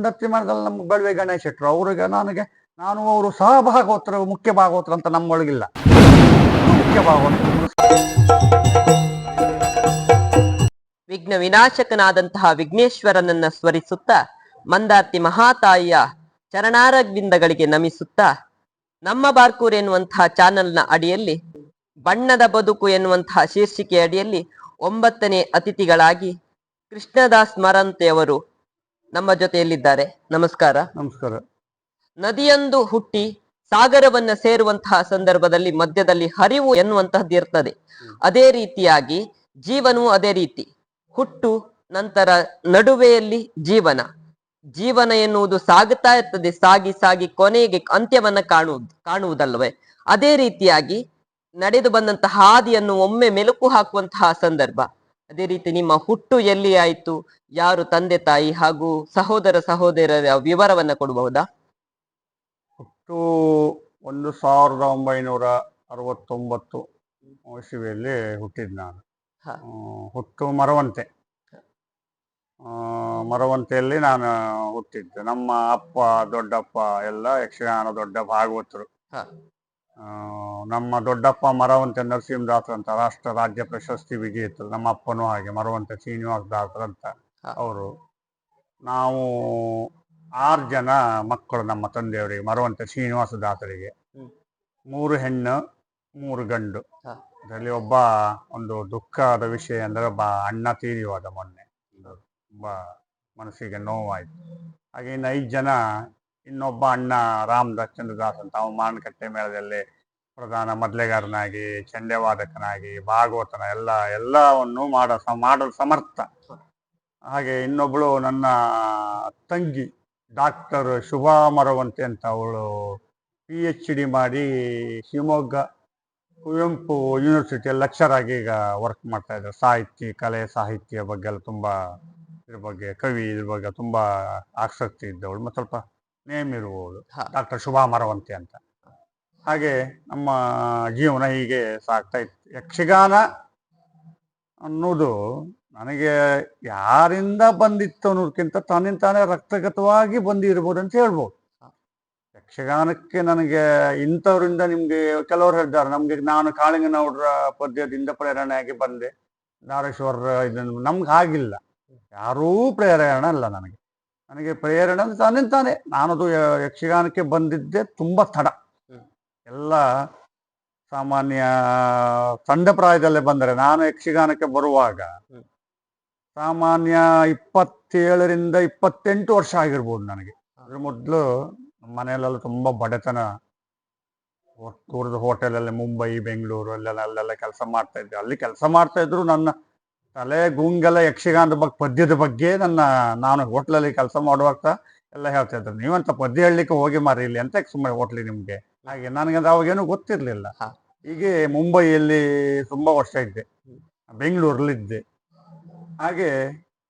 ಮಂದತ್ತಿ ಮಾಡಿದಲ್ಲಿ ನಮ್ಗೆ ಬಳ್ವೆ ಗಣೇಶ್ ಶೆಟ್ರು ಅವ್ರಿಗೆ ನನಗೆ, ನಾನು ಅವರು ಸಹ ಭಾಗವತರು ಮುಖ್ಯ ಭಾಗವತರು ಅಂತ ನಮ್ಮೊಳಗಿಲ್ಲ. ಮುಖ್ಯ ಭಾಗವತರು ವಿಘ್ನ ವಿನಾಶಕನಾದಂತಹ ವಿಘ್ನೇಶ್ವರನನ್ನ ಸ್ಮರಿಸುತ್ತಾ, ಮಂದಾರ್ತಿ ಮಹಾತಾಯಿಯ ಚರಣಾರವಿಂದಗಳಿಗೆ ನಮಿಸುತ್ತಾ, ನಮ್ಮ ಬಾರ್ಕೂರ್ ಎನ್ನುವಂತಹ ಚಾನೆಲ್ನ ಅಡಿಯಲ್ಲಿ, ಬಣ್ಣದ ಬದುಕು ಎನ್ನುವಂತಹ ಶೀರ್ಷಿಕೆ ಅಡಿಯಲ್ಲಿ ಒಂಬತ್ತನೇ ಅತಿಥಿಗಳಾಗಿ ಕೃಷ್ಣದಾಸ್ ಮರಂತೆಯವರು ನಮ್ಮ ಜೊತೆಯಲ್ಲಿದ್ದಾರೆ. ನಮಸ್ಕಾರ. ನಮಸ್ಕಾರ. ನದಿಯೊಂದು ಹುಟ್ಟಿ ಸಾಗರವನ್ನ ಸೇರುವಂತಹ ಸಂದರ್ಭದಲ್ಲಿ ಮಧ್ಯದಲ್ಲಿ ಹರಿವು ಎನ್ನುವಂತಹದ್ದು ಇರ್ತದೆ. ಅದೇ ರೀತಿಯಾಗಿ ಜೀವನವು ಅದೇ ರೀತಿ. ಹುಟ್ಟು ನಂತರ ನಡುವೆಯಲ್ಲಿ ಜೀವನ. ಜೀವನ ಎನ್ನುವುದು ಸಾಗುತ್ತಾ ಇರ್ತದೆ. ಸಾಗಿ ಸಾಗಿ ಕೊನೆಗೆ ಅಂತ್ಯವನ್ನ ಕಾಣುವುದು ಕಾಣುವುದಲ್ವೇ ಅದೇ ರೀತಿಯಾಗಿ ನಡೆದು ಬಂದಂತಹ ಹಾದಿಯನ್ನು ಒಮ್ಮೆ ಮೆಲುಕು ಹಾಕುವಂತಹ ಸಂದರ್ಭ. ಅದೇ ರೀತಿ ನಿಮ್ಮ ಹುಟ್ಟು ಎಲ್ಲಿ ಆಯಿತು? ಯಾರು ತಂದೆ ತಾಯಿ ಹಾಗೂ ಸಹೋದರ ಸಹೋದರರ ವಿವರವನ್ನ ಕೊಡಬಹುದಾ? ಹುಟ್ಟು ಒಂದು ಸಾವಿರದ ಒಂಬೈನೂರ ಅರವತ್ತೊಂಬತ್ತು ಇಸವಿಯಲ್ಲಿ ಹುಟ್ಟಿದ್ದು ನಾನು. ಹ. ಆ, ಹುಟ್ಟು ಮರವಂತೆ. ಆ, ಮರವಂತೆಯಲ್ಲಿ ನಾನು ಹುಟ್ಟಿದ್ದು. ನಮ್ಮ ಅಪ್ಪ ದೊಡ್ಡಪ್ಪ ಎಲ್ಲ ಯಕ್ಷಗಾನ ದೊಡ್ಡ ಭಾಗವತರು. ಹ. ನಮ್ಮ ದೊಡ್ಡಪ್ಪ ಮರವಂತೆ ನರಸಿಂಹದಾಸ್ ಅಂತ ರಾಷ್ಟ್ರ ರಾಜ್ಯ ಪ್ರಶಸ್ತಿ ವಿಜೇತರು ನಮ್ಮ ಅಪ್ಪನೂ ಹಾಗೆ ಮರವಂತೆ ಶ್ರೀನಿವಾಸ ದಾಸರು ಅಂತ ಅವರು. ನಾವು ಆರು ಜನ ಮಕ್ಕಳು ನಮ್ಮ ತಂದೆಯವರಿಗೆ ಮರವಂತೆ ಶ್ರೀನಿವಾಸ ದಾಸರಿಗೆ. ಮೂರು ಹೆಣ್ಣು ಮೂರು ಗಂಡು. ಅದರಲ್ಲಿ ಒಬ್ಬ ಒಂದು ದುಃಖದ ವಿಷಯ ಅಂದ್ರೆ ಒಬ್ಬ ಅಣ್ಣ ತೀರಿ ಹೋದ ಮೊನ್ನೆ. ತುಂಬ ತುಂಬಾ ಮನಸ್ಸಿಗೆ ನೋವಾಯಿತು. ಹಾಗೆ ಇನ್ನು ಐದು ಜನ ಇನ್ನೊಬ್ಬ ಅಣ್ಣ ರಾಮದಾಸ್ ಚಂದ್ರದಾಸ್ ಅಂತ ಅವ ಮಾನಕಟ್ಟೆ ಮೇಳದಲ್ಲಿ ಪ್ರಧಾನ ಮದ್ಲೆಗಾರನಾಗಿ ಚಂಡ್ಯವಾದಕನಾಗಿ ಭಾಗವತನ ಎಲ್ಲ, ಎಲ್ಲವನ್ನು ಮಾಡ ಮಾಡಲು ಸಮರ್ಥ. ಹಾಗೆ ಇನ್ನೊಬ್ಬಳು ನನ್ನ ತಂಗಿ, ಡಾಕ್ಟರ್ ಶುಭಾ ಮರವಂತೆ ಅಂತ ಅವಳು ಪಿ ಎಚ್ ಡಿ ಮಾಡಿ ಶಿವಮೊಗ್ಗ ಕುವೆಂಪು ಯೂನಿವರ್ಸಿಟಿಯಲ್ಲಿ ಲೆಕ್ಚರ್ ಆಗಿ ಈಗ ವರ್ಕ್ ಮಾಡ್ತಾ ಇದ್ದಾರೆ. ಸಾಹಿತ್ಯ, ಕಲೆ, ಸಾಹಿತ್ಯ ಬಗ್ಗೆ ಎಲ್ಲ ತುಂಬಾ ಇದ್ರ ಬಗ್ಗೆ, ಕವಿ ಇದ್ರ ಬಗ್ಗೆ ತುಂಬಾ ಆಸಕ್ತಿ ಇದ್ದವಳು. ಮತ್ತು ಸ್ವಲ್ಪ ನೇಮ್ ಇರುವವಳು. ಡಾಕ್ಟರ್ ಶುಭಾ ಮರವಂತೆ ಅಂತ. ಹಾಗೆ ನಮ್ಮ ಜೀವನ ಹೀಗೆ ಸಾಗ್ತಾ ಇತ್ತು. ಯಕ್ಷಗಾನ ಅನ್ನೋದು ನನಗೆ ಯಾರಿಂದ ಬಂದಿತ್ತು ಅನ್ನೋದಕ್ಕಿಂತ ತನ್ನಿಂದ ತಾನೇ ರಕ್ತಗತವಾಗಿ ಬಂದಿರ್ಬೋದು ಅಂತ ಹೇಳ್ಬೋದು. ಯಕ್ಷಗಾನಕ್ಕೆ ನನಗೆ ಇಂಥವರಿಂದ ನಿಮ್ಗೆ ಕೆಲವರು ಹೇಳಿದ್ದಾರೆ ನಮ್ಗೆ ನಾನು ಕಾಳಿಂಗನೌಡ್ರ ಪದ್ಯದಿಂದ ಪ್ರೇರಣೆ ಆಗಿ ಬಂದೆ. ನಾರೇಶ್ವರ ಇದನ್ನು ನಮ್ಗೆ ಆಗಿಲ್ಲ ಯಾರೂ ಪ್ರೇರಣೆ ಅಲ್ಲ ನನಗೆ. ನನಗೆ ಪ್ರೇರಣೆ ಅಂದ್ರೆ ತಾನೇ ತಾನೇ. ನಾನದು ಯಕ್ಷಗಾನಕ್ಕೆ ಬಂದಿದ್ದೆ ತುಂಬಾ ತಡ. ಎಲ್ಲ ಸಾಮಾನ್ಯ ಸಣ್ಣ ಪ್ರಾಯದಲ್ಲೇ ಬಂದರೆ ನಾನು ಯಕ್ಷಗಾನಕ್ಕೆ ಬರುವಾಗ. ಸಾಮಾನ್ಯ ಇಪ್ಪತ್ತೇಳರಿಂದ ಇಪ್ಪತ್ತೆಂಟು ವರ್ಷ ಆಗಿರ್ಬೋದು ನನಗೆ. ಅದ್ರ ಮೊದಲು ಮನೆಯಲ್ಲೆಲ್ಲ ತುಂಬ ಬಡತನ. ದೂರದ ಹೋಟೆಲಲ್ಲಿ ಮುಂಬೈ ಬೆಂಗಳೂರು ಅಲ್ಲೆಲ್ಲ ಅಲ್ಲೆಲ್ಲ ಕೆಲಸ ಮಾಡ್ತಾ ಇದ್ದೆ. ಅಲ್ಲಿ ಕೆಲಸ ಮಾಡ್ತಾ ಇದ್ರು ನನ್ನ ತಲೆ ಗುಂಗೆಲ್ಲ ಯಕ್ಷಗಾನದ ಬಗ್ಗೆ ಪದ್ಯದ ಬಗ್ಗೆ ನನ್ನ ನಾನು ಹೋಟ್ಲಲ್ಲಿ ಕೆಲಸ ಮಾಡುವಾಗ ಎಲ್ಲ ಹೇಳ್ತಾ ಇದ್ರು. ನೀವಂತ ಪದ್ಯ ಹೇಳಲಿಕ್ಕೆ ಹೋಗಿ ಮಾರಿ ಇಲ್ಲಿ ಅಂತ ಸುಮ್ಮನೆ ಹೋಟ್ಲಿ ನಿಮ್ಗೆ? ಹಾಗೆ ನನಗೆ ಅವಾಗೇನು ಗೊತ್ತಿರ್ಲಿಲ್ಲ. ಹೀಗೆ ಮುಂಬೈಯಲ್ಲಿ ತುಂಬಾ ವರ್ಷ ಇದ್ದೆ ಬೆಂಗಳೂರಲ್ಲಿ ಇದ್ದೆ ಹಾಗೆ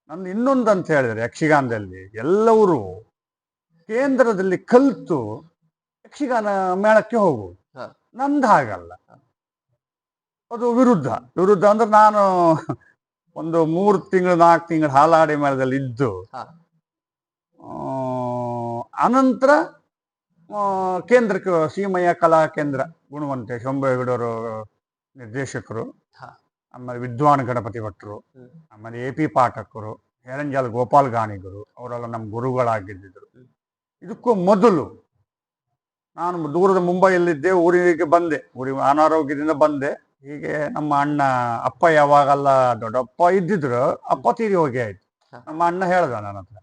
ನನ್ನ ಇನ್ನೊಂದು ಅಂತ ಹೇಳಿದ್ರೆ ಯಕ್ಷಗಾನದಲ್ಲಿ ಎಲ್ಲವರು ಕೇಂದ್ರದಲ್ಲಿ ಕಲಿತು ಯಕ್ಷಗಾನ ಮೇಳಕ್ಕೆ ಹೋಗುವುದು. ನಂದು ಹಾಗಲ್ಲ. ಅದು ವಿರುದ್ಧ. ವಿರುದ್ಧ ಅಂದ್ರೆ ನಾನು ಒಂದು ಮೂರು ತಿಂಗಳು ನಾಲ್ಕು ತಿಂಗಳು ಹಾಲಾಡಿ ಮರದಲ್ಲಿ ಇದ್ದು ಅನಂತರ ಕೇಂದ್ರಕ್ಕೆ ಸೀಮಯ್ಯ ಕಲಾ ಕೇಂದ್ರ ಗುಣವಂತೆ ಶಂಭೇಗೌಡರು ನಿರ್ದೇಶಕರು ಹ. ಆಮೇಲೆ ವಿದ್ವಾನ್ ಗಣಪತಿ ಭಟ್ರು. ಆಮೇಲೆ ಎ ಪಿ ಪಾಠಕರು ಹೇರಂಜಾಲ್ ಗೋಪಾಲ್ ಗಾಣಿಗರು ಅವರೆಲ್ಲ ನಮ್ಮ ಗುರುಗಳಾಗಿದ್ದರು ಇದಕ್ಕೂ ಮೊದಲು ನಾನು ದೂರದ ಮುಂಬೈಯಲ್ಲಿದ್ದೆ ಊರಿಗೆ ಬಂದೆ. ಊರಿಗೆ ಅನಾರೋಗ್ಯದಿಂದ ಬಂದೆ. ಹೀಗೆ ನಮ್ಮ ಅಣ್ಣ ಅಪ್ಪ ಯಾವಾಗಲ್ಲ ದೊಡ್ಡಪ್ಪ ಇದ್ದಿದ್ರು ಅಪ್ಪ ತೀರಿ ಹೋಗಿ ಆಯ್ತು. ನಮ್ಮ ಅಣ್ಣ ಹೇಳ್ದ ನನ್ನ ಹತ್ರ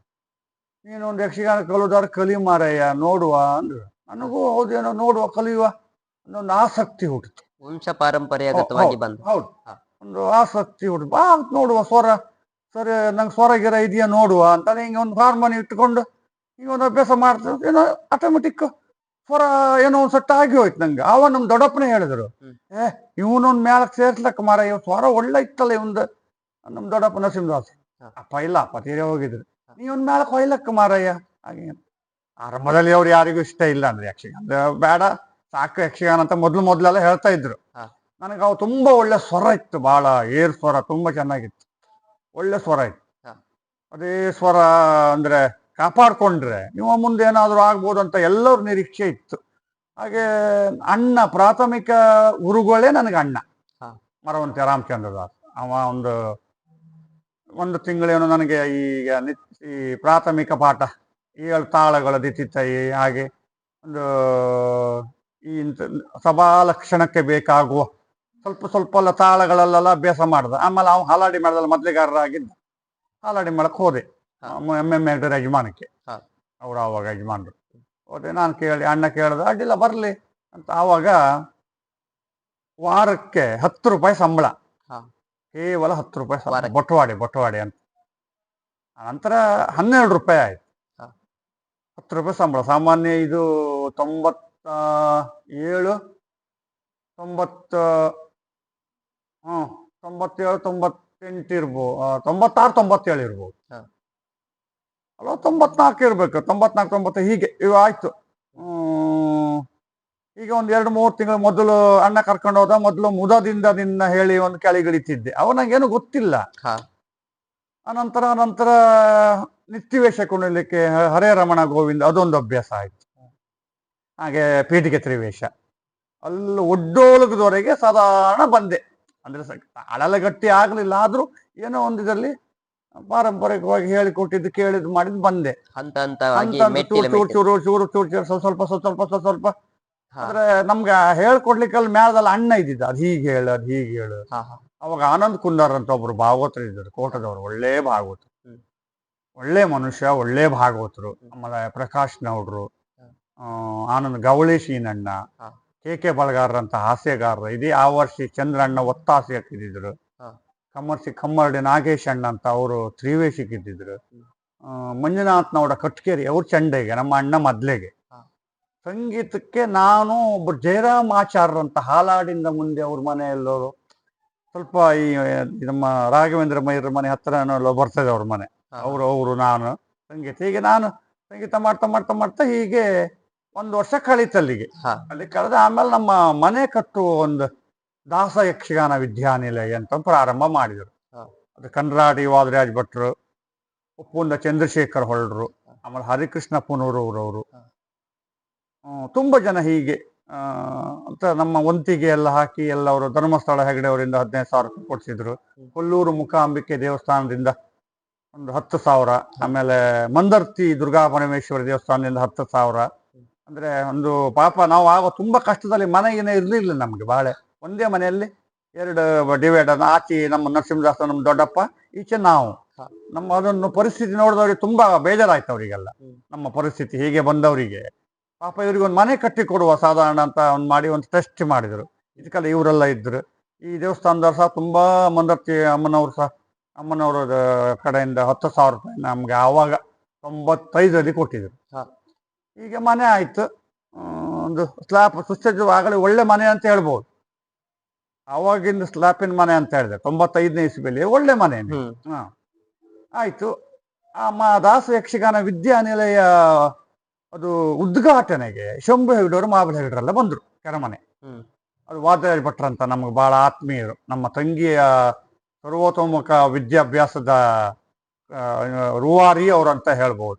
ನೀನು ಒಂದು ಯಕ್ಷಗಾನ ಕಲುದಾರ ಕಲಿ ಮಾರಯ್ಯ ನೋಡುವ ಅಂದ್ರು. ನನಗೂ ಹೌದೇನೋ ನೋಡುವ ಕಲಿಯುವ ಅನ್ನೊಂದು ಆಸಕ್ತಿ ಹುಟ್ಟಿತು. ವಂಶ ಪಾರಂಪರ್ಯಗತವಾಗಿ ಹೌದು, ಬಂದು ಹೌದು. ಒಂದು ಆಸಕ್ತಿ ಹುಟ್ಟು ಬಾ ನೋಡುವ ಸ್ವರ ಸರಿ ನಂಗೆ ಸ್ವರ ಗಿರ ಇದೆಯಾ ನೋಡುವ ಅಂತ ಹಿಂಗೆ ಒಂದು ಫಾರ್ಮನಿ ಇಟ್ಕೊಂಡು ಹಿಂಗೆ ಒಂದು ಅಭ್ಯಾಸ ಮಾಡ್ತಾ ಏನೋ ಆಟೋಮೆಟಿಕ್ ಸ್ವರ ಏನೋ ಒಂದು ಸಟ್ಟ ಆಗಿ ಹೋಯ್ತು ನಂಗೆ. ಅವ ನಮ್ ದೊಡ್ಡಪ್ಪನೇ ಹೇಳಿದ್ರು ಏ ಇವನೊಂದು ಮೇಳಕ್ಕೆ ಸೇರ್ಸ್ಲಕ್ಕ ಮಾರ ಇವ್ ಸ್ವರ ಒಳ್ಳೆ ಇತ್ತಲ್ಲ ಇವಂದು. ನಮ್ ದೊಡ್ಡಪ್ಪ ನರಸಿಂಹದಾಸ್. ಅಪ್ಪ ಇಲ್ಲ ಅಪ್ಪ ತೀರೇ ಹೋಗಿದ್ರು. ನೀವೊಂದು ಮೇಳಕ್ಕೆ ಹೊಯ್ಲಕ್ಕ ಮಾರಯ್ಯ ಹಾಗೆ ಆರಂಭದಲ್ಲಿ ಅವ್ರು ಯಾರಿಗೂ ಇಷ್ಟ ಇಲ್ಲ ಅಂದ್ರೆ ಯಕ್ಷಗಾನ. ಬೇಡ ಸಾಕು ಯಕ್ಷಗಾನ ಅಂತ ಮೊದ್ಲು ಮೊದ್ಲೆಲ್ಲ ಹೇಳ್ತಾ ಇದ್ರು. ನನಗೆ ಅವು ತುಂಬಾ ಒಳ್ಳೆ ಸ್ವರ ಇತ್ತು ಬಹಳ ಏರ್ ಸ್ವರ ತುಂಬಾ ಚೆನ್ನಾಗಿತ್ತು. ಒಳ್ಳೆ ಸ್ವರ ಇತ್ತು. ಅದೇ ಸ್ವರ ಅಂದ್ರೆ ಕಾಪಾಡ್ಕೊಂಡ್ರೆ ನಿಮ್ಮ ಮುಂದೆ ಏನಾದರೂ ಆಗ್ಬೋದು ಅಂತ ಎಲ್ಲರ ನಿರೀಕ್ಷೆ ಇತ್ತು. ಹಾಗೆ ಅಣ್ಣ ಪ್ರಾಥಮಿಕ ಗುರುಗಳೇ ನನಗೆ ಅಣ್ಣ. ಮರವಂತೆ ರಾಮಚಂದ್ರ ದಾಸ್ ಅವ ಒಂದು ಒಂದು ತಿಂಗಳೇನು ನನಗೆ ಈಗ ಈ ಪ್ರಾಥಮಿಕ ಪಾಠ ಏಳು ತಾಳಗಳ ದಿತಿತೈ ಹಾಗೆ ಒಂದು ಈ ಇಂಥ ಸಭಾ ಲಕ್ಷಣಕ್ಕೆ ಬೇಕಾಗುವ ಸ್ವಲ್ಪ ಸ್ವಲ್ಪ ಎಲ್ಲ ತಾಳಗಳಲ್ಲೆಲ್ಲ ಅಭ್ಯಾಸ ಮಾಡ್ದ. ಆಮೇಲೆ ಅವ್ನು ಹಾಲಾಡಿ ಮಾಡ್ದಲ್ಲ ಮೊದಲಿಗಾರರಾಗಿದ್ದ. ಹಾಲಾಡಿ ಮಾಡಕ್ಕೆ ಹೋದೆ. ಎಂ ಎಂ ಎಡ್ ಯಜಮಾನಕ್ಕೆ. ಅವರು ಆವಾಗ ಯಜಮಾನರು. ಹೋದ್ರೆ ನಾನು ಕೇಳಿ ಅಣ್ಣ ಕೇಳಿದ ಅಡ್ಡಿಲ್ಲ ಬರಲಿ. ಅಂತ ಆವಾಗ ವಾರಕ್ಕೆ ಹತ್ತು ರೂಪಾಯಿ ಸಂಬಳ. ಹಾ. ಕೇವಲ ಹತ್ತು ರೂಪಾಯಿ ಸಂಬಳ. ಬೊಟ್ಟವಾಡಿ ಬೊಟ್ಟವಾಡಿ ಅಂತ. ನಂತರ ಹನ್ನೆರಡು ರೂಪಾಯಿ ಆಯ್ತು. ಹತ್ತು ರೂಪಾಯಿ ಸಂಬಳ. ಸಾಮಾನ್ಯ ಇದು ತೊಂಬತ್ತ ಏಳು ತೊಂಬತ್ತ ಹ್ಞೂ ತೊಂಬತ್ತೇಳು ತೊಂಬತ್ತೆಂಟು ಇರ್ಬೋದು ತೊಂಬತ್ತಾರು ತೊಂಬತ್ತೇಳು ಇರ್ಬೋದು. ಅಲ್ವಾ ತೊಂಬತ್ನಾಲ್ಕು ಇರಬೇಕು ತೊಂಬತ್ನಾಲ್ಕು ತೊಂಬತ್ತು ಹೀಗೆ ಇವು ಆಯ್ತು. ಈಗ ಒಂದು ಎರಡು ಮೂರು ತಿಂಗಳು ಮೊದಲು ಅಣ್ಣ ಕರ್ಕೊಂಡು ಹೋದ ಮೊದಲು ಮುದದಿಂದ ನಿನ್ನ ಹೇಳಿ ಒಂದು ಕೆಳಗಿಳಿತಿದ್ದೆ. ಅವ ನಂಗೇನು ಗೊತ್ತಿಲ್ಲ. ಅನಂತರ ಅನಂತರ ನಂತರ ನಿತ್ಯವೇಷ ಕುಣಿಲಿಕ್ಕೆ ಹರೇ ರಮಣ ಗೋವಿಂದ ಅದೊಂದು ಅಭ್ಯಾಸ ಆಯ್ತು. ಹಾಗೆ ಪೀಠಿಗೆ ತ್ರಿವೇಶ ಅಲ್ಲಿ ಒಡ್ಡೋಲಗದವರೆಗೆ ಸಾಧಾರಣ ಬಂದೆ. ಅಂದ್ರೆ ಅಳಲಗಟ್ಟಿ ಆಗಲಿಲ್ಲ ಆದ್ರೂ ಏನೋ ಒಂದು ಇದರಲ್ಲಿ ಪಾರಂಪರಿಕವಾಗಿ ಹೇಳಿಕೊಟ್ಟಿದ್ದು ಕೇಳಿದ್ ಮಾಡಿದ್ ಬಂದೆ ಹಂತ ಹಂತವಾಗಿ ಅಂತ ಮೆಟ್ಟಿಲ ಚೂರು ಚೂರು ಚೂರು ಚೂರು ಚೂರು ಚೂರು ಸ್ವಲ್ಪ ಸ್ವಲ್ಪ ಸ್ವಲ್ಪ ಸ್ವಲ್ಪ ಸ್ವಲ್ಪ ಹಾ. ಆದ್ರೆ ನಮ್ಗೆ ಹೇಳ್ಕೊಡ್ಲಿಕ್ಕೆ ಅಲ್ಲಿ ಮೇಳದಲ್ಲಿ ಅಣ್ಣ ಇದ್ದಿದ್ದ ಅದ್ ಹೀಗೆ ಹೇಳು ಅದ್ ಹೀಗೆ ಹೇಳು ಹಾ, ಹಾ. ಅವಾಗ ಆನಂದ್ ಕುಂದಾರ್ ಅಂತ ಒಬ್ರು ಭಾಗವತರು ಇದ್ದರು ಕೋಟದವರು ಒಳ್ಳೆ ಭಾಗವತ ಹ್ಮ್. ಒಳ್ಳೆ ಮನುಷ್ಯ ಒಳ್ಳೆ ಭಾಗವತರು ಆಮೇಲೆ ಪ್ರಕಾಶ್ ನೌಡ್ರು ಹ್ಮ್. ಆ, ಆನಂದ್ ಗವಳಿ ಶೀನಣ್ಣ ಹಾ. ಕೆ ಕೆ ಬಳಗಾರರಂತ ಹಾಸ್ಯಗಾರರು ಇದೇ ಆ ವರ್ಷ ಚಂದ್ರಣ್ಣ ಒತ್ತಾಸೆ ಹಾಕಿದ್ರು. ಕಮ್ಮರ್ಸಿ ಕಮ್ಮರ್ಡಿ ನಾಗೇಶ್ ಅಣ್ಣ ಅಂತ ಅವರು ತ್ರಿವೇ ಇದ್ದಿದ್ರು. ಹ್ಮ್. ಆ, ಮಂಜುನಾಥ್ ನೌಡ ಕಟ್ಕೇರಿ ಅವ್ರ ಚಂಡೆಗೆ ನಮ್ಮ ಅಣ್ಣ ಮೊದ್ಲೆಗೆ. ಸಂಗೀತಕ್ಕೆ ನಾನು ಒಬ್ಬ ಜಯರಾಮ್ ಆಚಾರ್ಯ ಅಂತ ಹಾಲಾಡಿಂದ ಮುಂದೆ ಅವ್ರ ಮನೆಯಲ್ಲೋರು ಸ್ವಲ್ಪ ಈ ನಮ್ಮ ರಾಘವೇಂದ್ರ ಮೈರ ಮನೆ ಹತ್ರ ಬರ್ತದೆ ಅವ್ರ ಮನೆ. ಅವ್ರು ಅವರು ಅವರು ನಾನು ಸಂಗೀತ. ಹೀಗೆ ನಾನು ಸಂಗೀತ ಮಾಡ್ತಾ ಮಾಡ್ತಾ ಮಾಡ್ತಾ ಹೀಗೆ ಒಂದು ವರ್ಷ ಕಳೀತಲ್ಲಿಗೆ ಅಲ್ಲಿ ಕಳೆದ ಆಮೇಲೆ ನಮ್ಮ ಮನೆ ಕಟ್ಟುವ ಒಂದು ದಾಸ ಯಕ್ಷಗಾನ ವಿದ್ಯಾನಿಲಯ ಅಂತ ಪ್ರಾರಂಭ ಮಾಡಿದರು. ಅದು ಕನ್ರಾಡಿ ವಾದರಾಜ್ ಭಟ್ರು ಉಪ್ಪುಂದ ಚಂದ್ರಶೇಖರ್ ಹೊಳ್ರು ಆಮೇಲೆ ಹರಿಕೃಷ್ಣ ಪುನೂರವ್ರವರು. ಹಾ. ತುಂಬ ಜನ ಹೀಗೆ ಆ, ಅಂತ ನಮ್ಮ ವಂತಿಗೆ ಎಲ್ಲ ಹಾಕಿ ಎಲ್ಲ ಅವರು ಧರ್ಮಸ್ಥಳ ಹೆಗಡೆ ಅವರಿಂದ ಹದಿನೈದು ಸಾವಿರ ರೂಪಾಯಿ ಕೊಡ್ಸಿದ್ರು. ಕೊಲ್ಲೂರು ಮುಖಾಂಬಿಕೆ ದೇವಸ್ಥಾನದಿಂದ ಒಂದು ಹತ್ತು ಸಾವಿರ ಆಮೇಲೆ ಮಂದರ್ತಿ ದುರ್ಗಾ ಪರಮೇಶ್ವರಿ ದೇವಸ್ಥಾನದಿಂದ ಹತ್ತು ಸಾವಿರ. ಅಂದ್ರೆ ಒಂದು ಪಾಪ ನಾವು ಆಗ ತುಂಬಾ ಕಷ್ಟದಲ್ಲಿ ಮನೆಗೇನೆ ಇರಲಿಲ್ಲ ನಮ್ಗೆ ಬಾಳೆ. ಒಂದೇ ಮನೆಯಲ್ಲಿ ಎರಡು ಡಿವೈಡ್ ಆಚೆ ನಮ್ಮ ನರಸಿಂಹದಾಸ ನಮ್ಮ ದೊಡ್ಡಪ್ಪ ಈಚೆ ನಾವು. ನಮ್ಮ ಅದನ್ನು ಪರಿಸ್ಥಿತಿ ನೋಡಿದವ್ರಿಗೆ ತುಂಬಾ ಬೇಜಾರಾಯ್ತು ಅವರಿಗೆಲ್ಲ ನಮ್ಮ ಪರಿಸ್ಥಿತಿ ಹೀಗೆ ಬಂದವರಿಗೆ. ಪಾಪ ಇವರಿಗೆ ಒಂದು ಮನೆ ಕಟ್ಟಿ ಕೊಡುವ ಸಾಧಾರಣ ಅಂತ ಒಂದು ಮಾಡಿ ಒಂದು ಟೆಸ್ಟ್ ಮಾಡಿದ್ರು. ಇದಕ್ಕೆಲ್ಲ ಇವರೆಲ್ಲ ಇದ್ದರು ಈ ದೇವಸ್ಥಾನದವ್ರು ಸಹ ತುಂಬಾ ಮಂದರ್ತಿ ಅಮ್ಮನವರು ಸಹ. ಅಮ್ಮನವರ ಕಡೆಯಿಂದ ಹತ್ತು ಸಾವಿರ ರೂಪಾಯಿ ನಮಗೆ ಆವಾಗ ತೊಂಬತ್ತೈದರಲ್ಲಿ ಕೊಟ್ಟಿದ್ರು. ಈಗ ಮನೆ ಆಯ್ತು. ಒಂದು ಸ್ಲಾಪ್ ಸ್ಲಾಬ್ ಸುಸಜ್ಜವಾಗಲೇ ಒಳ್ಳೆ ಮನೆ ಅಂತ ಹೇಳ್ಬೋದು. ಆವಾಗಿಂದ ಸ್ಲಾಪಿನ ಮನೆ ಅಂತ ಹೇಳಿದೆ. ತೊಂಬತ್ತೈದನೇ ಇಸ್ವಿಯಲ್ಲಿ ಒಳ್ಳೆ ಮನೆ ಹ್ಮ್. ಹಾ. ಆಯ್ತು. ಆ ಮಾ ದಾಸ ಯಕ್ಷಗಾನ ವಿದ್ಯಾನಿಲಯ ಅದು ಉದ್ಘಾಟನೆಗೆ ಶಂಭು ಹೆಗಡವರು ಮಾಬಲ ಹೆಗಡರೆಲ್ಲ ಬಂದ್ರು ಕೆರಮನೆ. ಅದು ವಾದರಾಜ ಭಟ್ರ ಅಂತ ನಮ್ಗೆ ಬಹಳ ಆತ್ಮೀಯರು. ನಮ್ಮ ತಂಗಿಯ ಸರ್ವತೋಮುಖ ವಿದ್ಯಾಭ್ಯಾಸದ ರೂವಾರಿ ಅವರು ಅಂತ ಹೇಳ್ಬೋದು.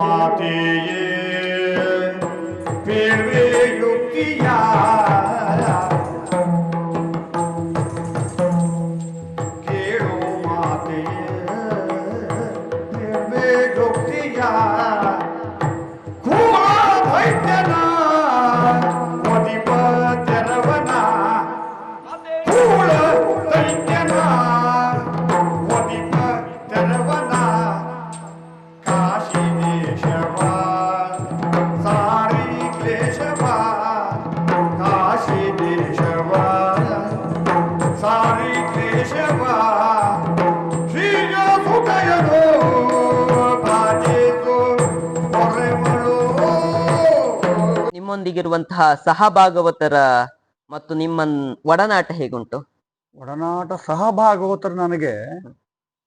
ನಿಮ್ಮೊಂದಿಗಿರುವಂತಹ ಸಹಭಾಗವತರ ಮತ್ತು ನಿಮ್ಮ ಒಡನಾಟ ಹೇಗುಂಟು? ಒಡನಾಟ ಸಹಭಾಗವತರು ನನಗೆ